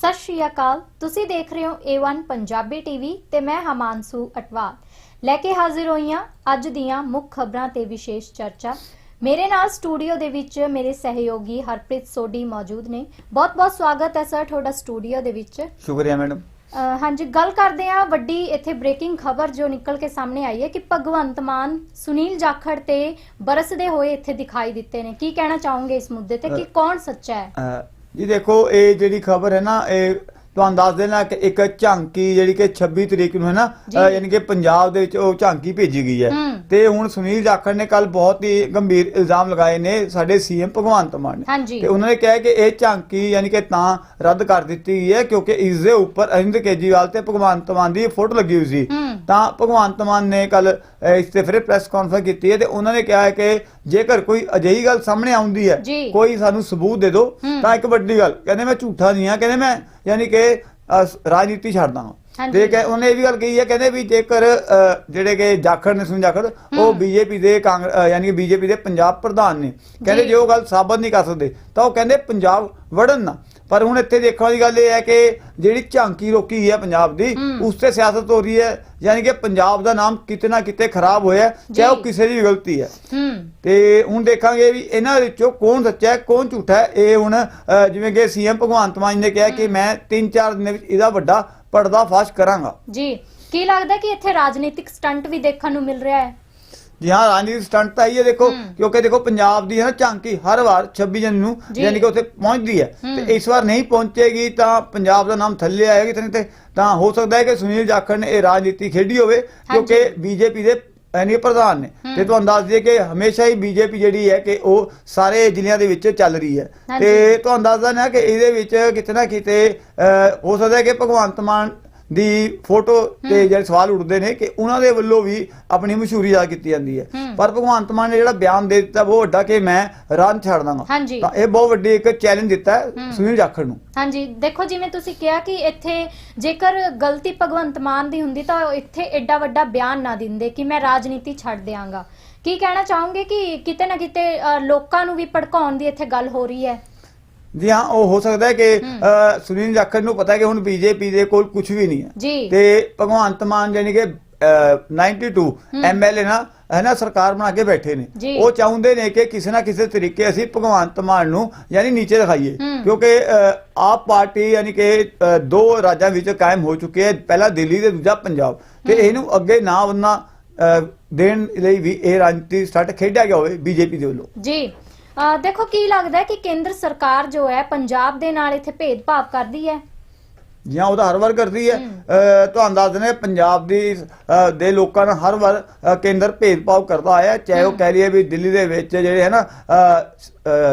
ਸਤਿ ਸ਼੍ਰੀ ਅਕਾਲ। ਤੁਸੀਂ ਦੇਖ ਰਹੇ ਹੋ A1 ਪੰਜਾਬੀ ਟੀਵੀ ਤੇ ਮੈਂ ਹਮਾਂਸੂ ਅਟਵਾਲ। ਲੈ ਕੇ ਹਾਜ਼ਰ ਹੋਈ ਹਾਂ ਅੱਜ ਦੀਆਂ ਮੁੱਖ ਖਬਰਾਂ ਤੇ ਵਿਸ਼ੇਸ਼ ਚਰਚਾ। ਮੇਰੇ ਨਾਲ ਸਟੂਡੀਓ ਦੇ ਵਿੱਚ ਮੇਰੇ ਸਹਿਯੋਗੀ ਹਰਪ੍ਰੀਤ ਸੋਢੀ ਮੌਜੂਦ ਨੇ। ਬਹੁਤ-ਬਹੁਤ ਸਵਾਗਤ ਹੈ ਸਰ ਤੁਹਾਡਾ ਸਟੂਡੀਓ ਦੇ ਵਿੱਚ। ਸ਼ੁਕਰੀਆ ਮੈਡਮ। ਹਾਂਜੀ ਗੱਲ ਕਰਦੇ ਹਾਂ ਵੱਡੀ ਇੱਥੇ ਬ੍ਰੇਕਿੰਗ ਖਬਰ ਜੋ ਨਿਕਲ ਕੇ ਸਾਹਮਣੇ ਆਈ ਹੈ ਕਿ ਭਗਵੰਤ ਮਾਨ ਸੁਨੀਲ ਜਾਖੜ ਤੇ ਬਰਸਦੇ ਹੋਏ ਇੱਥੇ ਦਿਖਾਈ ਦਿੱਤੇ ਨੇ। ਕੀ ਕਹਿਣਾ ਚਾਹੋਗੇ ਇਸ ਮੁੱਦੇ ਤੇ? ਕਿ ਕੌਣ ਸੱਚਾ ਹੈ? ਜੀ ਦੇਖੋ ਇਹ ਜਿਹੜੀ ਖਬਰ ਹੈ ਨਾ ਇਹ ਤੁਹਾਨੂੰ ਦੱਸ ਦੇਣਾ ਕਿ ਇੱਕ ਝਾਂਕੀ ਜਿਹੜੀ ਕਿ 26 ਤਰੀਕ ਨੂੰ ਹੈ ਨਾ ਯਾਨੀ ਕਿ ਪੰਜਾਬ ਦੇ ਵਿੱਚ ਉਹ ਝਾਂਕੀ ਭੇਜੀ ਗਈ ਹੈ। ਤੇ ਹੁਣ ਸੁਨੀਲ ਜਾਖੜ ਨੇ ਕੱਲ ਬਹੁਤ ਹੀ ਗੰਭੀਰ ਇਲਜ਼ਾਮ ਲਗਾਏ ਨੇ ਸਾਡੇ ਸੀਐਮ ਭਗਵੰਤ ਮਾਨ ਨੇ। ਤੇ ਉਹਨਾਂ ਨੇ ਕਿਹਾ ਕਿ ਇਹ ਝਾਂਕੀ ਯਾਨੀ ਕਿ ਤਾਂ ਰੱਦ ਕਰ ਦਿੱਤੀ ਗਈ ਹੈ ਕਿਉਂਕਿ ਇਸ ਦੇ ਉੱਪਰ ਅਰਵਿੰਦ ਕੇਜਰੀਵਾਲ ਤੇ ਭਗਵੰਤ ਮਾਨ ਦੀ ਫੋਟੋ ਲੱਗੀ ਹੋਈ ਸੀ। ਤਾਂ ਭਗਵੰਤ ਮਾਨ ਨੇ ਕੱਲ ਇਸ ਤੇ ਫਿਰ ਪ੍ਰੈਸ ਕਾਨਫਰੰਸ ਕੀਤੀ ਹੈ ਤੇ ਉਹਨਾਂ ਨੇ ਕਿਹਾ ਹੈ ਕਿ ਜੇਕਰ ਕੋਈ ਅਜਿਹੀ ਗੱਲ ਸਾਹਮਣੇ ਆਉਂਦੀ ਹੈ। ਕੋਈ ਸਾਨੂੰ ਸਬੂਤ ਦੇ ਦਿਓ। ਤਾਂ ਇੱਕ ਵੱਡੀ ਗੱਲ ਕਹਿੰਦੇ ਮੈਂ ਝੂਠਾ ਨਹੀਂ ਆ ਕਹਿੰਦੇ ਮੈਂ ਯਾਨੀ ਕਿ ਰਾਜਨੀਤੀ ਛੱਡਦਾ ਹਾਂ। ਤੇ ਕਿ ਉਹਨੇ ਇਹ ਵੀ ਗੱਲ ਕਹੀ ਹੈ ਕਹਿੰਦੇ ਵੀ ਜੇਕਰ ਜਿਹੜੇ ਕਿ ਜਾਖੜ ਨੇ ਸੁਣ ਜਾਖੜ ਉਹ ਬੀਜੇਪੀ ਦੇ ਯਾਨੀ ਕਿ ਬੀਜੇਪੀ ਦੇ ਪੰਜਾਬ ਪ੍ਰਧਾਨ ਨੇ ਕਹਿੰਦੇ। ਜੇ ਉਹ ਗੱਲ ਸਾਬਤ ਨਹੀਂ ਕਰ ਸਕਦੇ ਤਾਂ ਉਹ ਕਹਿੰਦੇ ਪੰਜਾਬ ਵੜਨ ਨਾ ਪਰ ਹੁਣ ਇੱਥੇ ਦੇਖਣ ਵਾਲੀ ਗੱਲ ਇਹ ਹੈ ਕਿ ਜਿਹੜੀ ਝਾਂਕੀ ਰੋਕੀ ਹੈ ਪੰਜਾਬ ਦੀ। ਉਸ ਤੇ ਸਿਆਸਤ ਹੋ ਰਹੀ ਹੈ ਯਾਨੀ ਕਿ ਪੰਜਾਬ ਦਾ ਨਾਮ ਕਿਤੇ ਨਾ ਕਿਤੇ ਖਰਾਬ ਹੋਇਆ ਹੈ, ਚਾਹੇ ਉਹ। ਕਿਸੇ ਦੀ ਗਲਤੀ ਹੈ। ਤੇ ਹੁਣ ਦੇਖਾਂਗੇ ਵੀ ਇਹਨਾਂ ਵਿੱਚੋਂ ਕੌਣ ਸੱਚਾ ਹੈ ਕੌਣ ਝੂਠਾ ਹੈ। ਇਹ ਹੁਣ ਜਿਵੇਂ ਕਿ ਸੀਐਮ ਭਗਵੰਤ ਮਾਨ ਨੇ ਕਿਹਾ ਕਿ ਮੈਂ 3-4 ਦਿਨਾਂ ਵਿੱਚ ਇਹਦਾ ਵੱਡਾ ਪਰਦਾਫਾਸ਼ ਕਰਾਂਗਾ। ਜੀ। ਕੀ ਲੱਗਦਾ ਕਿ ਇੱਥੇ ਰਾਜਨੀਤਿਕ ਸਟੰਟ ਵੀ ਦੇਖਣ ਨੂੰ ਮਿਲ ਰਿਹਾ ਹੈ? ਜੀ ਹਾਂ ਰਾਜਨੀਤਿਕ ਸਟੰਟ ਤਾਂ ਹੀ ਹੈ ਦੇਖੋ। ਕਿਉਂਕਿ ਦੇਖੋ ਪੰਜਾਬ ਦੀ ਹੈ ਨਾ ਝਾਂਕੀ ਹਰ ਵਾਰ 26 ਜਨ ਨੂੰ। ਯਾਨੀ ਕਿ ਉੱਥੇ ਪਹੁੰਚਦੀ ਹੈ। ਤੇ ਇਸ ਵਾਰ ਨਹੀਂ ਪਹੁੰਚੇਗੀ ਤਾਂ ਪੰਜਾਬ ਦਾ ਨਾਮ ਥੱਲੇ ਆਏਗਾ ਕਿਤੇ ਕਿਤੇ ਤਾਂ ਹੋ ਸਕਦਾ ਹੈ ਕਿ ਸੁਨੀਲ ਜਾਖੜ ਨੇ ਇਹ ਰਾਜਨੀਤੀ ਖੇਡੀ ਹੋਵੇ ਕਿਉਂਕਿ ਬੀਜੇਪੀ ਦੇ ਐਨੀ ਪ੍ਰਧਾਨ ਨੇ। ਤੇ ਤੁਹਾਨੂੰ ਦੱਸ ਦਈਏ ਕਿ ਹਮੇਸ਼ਾ ਹੀ ਬੀਜੇਪੀ ਜਿਹੜੀ ਹੈ ਕਿ ਉਹ ਸਾਰੇ ਜ਼ਿਲ੍ਹਿਆਂ ਦੇ ਵਿੱਚ ਚੱਲ ਰਹੀ ਹੈ। ਤੇ ਤੁਹਾਨੂੰ ਦੱਸਦਾ ਨਾ ਕਿ ਇਹਦੇ ਵਿੱਚ ਕਿਤੇ ਨਾ ਕਿਤੇ ਹੋ ਸਕਦਾ ਹੈ ਕਿ ਭਗਵੰਤ ਮਾਨ ਦੀ ਫੋਟੋ ਤੇ ਜਿਹੜੇ ਸਵਾਲ ਉੱਠਦੇ ਨੇ ਕਿ ਉਹਨਾਂ ਦੇ ਵੱਲੋਂ ਵੀ ਆਪਣੀ ਮਸ਼ਹੂਰੀ ਯਾਦ ਕੀਤੀ ਜਾਂਦੀ ਹੈ। ਪਰ ਭਗਵੰਤ ਮਾਨ ਨੇ ਜਿਹੜਾ ਬਿਆਨ ਦੇ ਦਿੱਤਾ ਉਹ ਵੱਡਾ ਕਿ ਮੈਂ ਰਨ ਛੱਡ ਦਾਂਗਾ। ਤਾਂ ਇਹ ਬਹੁਤ ਵੱਡੀ ਇੱਕ ਚੈਲੰਜ ਦਿੱਤਾ ਹੈ। ਸੁਨੀਲ ਜਾਖੜ ਨੂੰ ਹਾਂਜੀ ਦੇਖੋ ਜਿਵੇਂ ਤੁਸੀਂ ਕਿਹਾ ਕਿ ਇੱਥੇ ਜੇਕਰ ਗਲਤੀ ਭਗਵੰਤ ਮਾਨ ਦੀ ਹੁੰਦੀ ਤਾਂ ਇੱਥੇ ਐਡਾ ਵੱਡਾ ਬਿਆਨ ਨਾ ਦਿੰਦੇ ਕਿ ਮੈਂ ਰਾਜਨੀਤੀ ਛੱਡ ਦਿਆਂਗਾ ਕੀ ਕਹਿਣਾ ਚਾਹੋਗੇ ਕਿ ਕਿਤੇ ਨਾ ਕਿਤੇ ਲੋਕਾਂ ਨੂੰ ਵੀ ਭੜਕਾਉਣ ਦੀ ਇੱਥੇ ਗੱਲ ਹੋ ਰਹੀ ਹੈ ਜੀ ਹਾਂ ਉਹ ਹੋ ਸਕਦਾ ਹੈ ਕਿ ਸੁਨੀਲ ਜਾਖੜ ਨੂੰ ਪਤਾ ਹੈ ਕਿ ਹੁਣ ਬੀਜੇਪੀ ਦੇ ਕੋਲ ਕੁਝ ਵੀ ਨਹੀਂ ਹੈ। ਤੇ ਭਗਵੰਤ ਮਾਨ ਜਾਨੀ ਕਿ ਅਹ, 92 ਐਮਐਲਏ ਨਾ ਹੈ ਨਾ ਸਰਕਾਰ ਬਣਾ ਕੇ ਬੈਠੇ ਨੇ। ਉਹ ਚਾਹੁੰਦੇ ਨੇ ਕਿ ਕਿਸੇ ਨਾ ਕਿਸੇ ਤਰੀਕੇ ਅਸੀਂ ਭਗਵੰਤ ਮਾਨ ਨੂੰ ਯਾਨੀ ਨੀਚੇ ਦਿਖਾਈਏ। ਕਿਉਂਕਿ ਆਪ ਪਾਰਟੀ ਯਾਨੀ ਕਿ ਦੋ ਰਾਜਾਂ ਵਿੱਚ ਕਾਇਮ ਹੋ ਚੁੱਕੀ ਹੈ। ਪਹਿਲਾ ਦਿੱਲੀ ਤੇ ਦੂਜਾ ਪੰਜਾਬ। ਤੇ ਇਹਨੂੰ ਅੱਗੇ ਨਾ ਵਧਣਾ ਦੇਣ ਲਈ ਵੀ ਇਹ ਰਾਜਨੀਤੀ ਸਟਾਰਟ ਖੇਡਿਆ ਗਿਆ ਹੋਵੇ ਬੀਜੇਪੀ ਦੇ ਵੱਲੋਂ। ਜੀ। ਦੇਖੋ, ਕੀ ਲੱਗਦਾ ਹੈ ਕਿ ਕੇਂਦਰ ਸਰਕਾਰ ਜੋ ਹੈ, ਪੰਜਾਬ ਦੇ ਨਾਲ ਇੱਥੇ ਭੇਦਭਾਵ ਕਰਦੀ ਹੈ? ਜਾਂ ਉਹਦਾ ਹਰ ਵਾਰ ਕਰਦੀ ਹੈ ਤੁਹਾਨੂੰ ਦੱਸ ਦਿੰਦੇ ਪੰਜਾਬ ਦੀ ਦੇ ਲੋਕਾਂ ਨਾਲ ਹਰ ਵਾਰ ਕੇਂਦਰ ਭੇਦਭਾਵ ਕਰਦਾ ਆਇਆ। ਚਾਹੇ ਉਹ। ਕਹਿ ਲਈਏ ਵੀ ਦਿੱਲੀ ਦੇ ਵਿੱਚ ਜਿਹੜੇ ਹੈ ਨਾ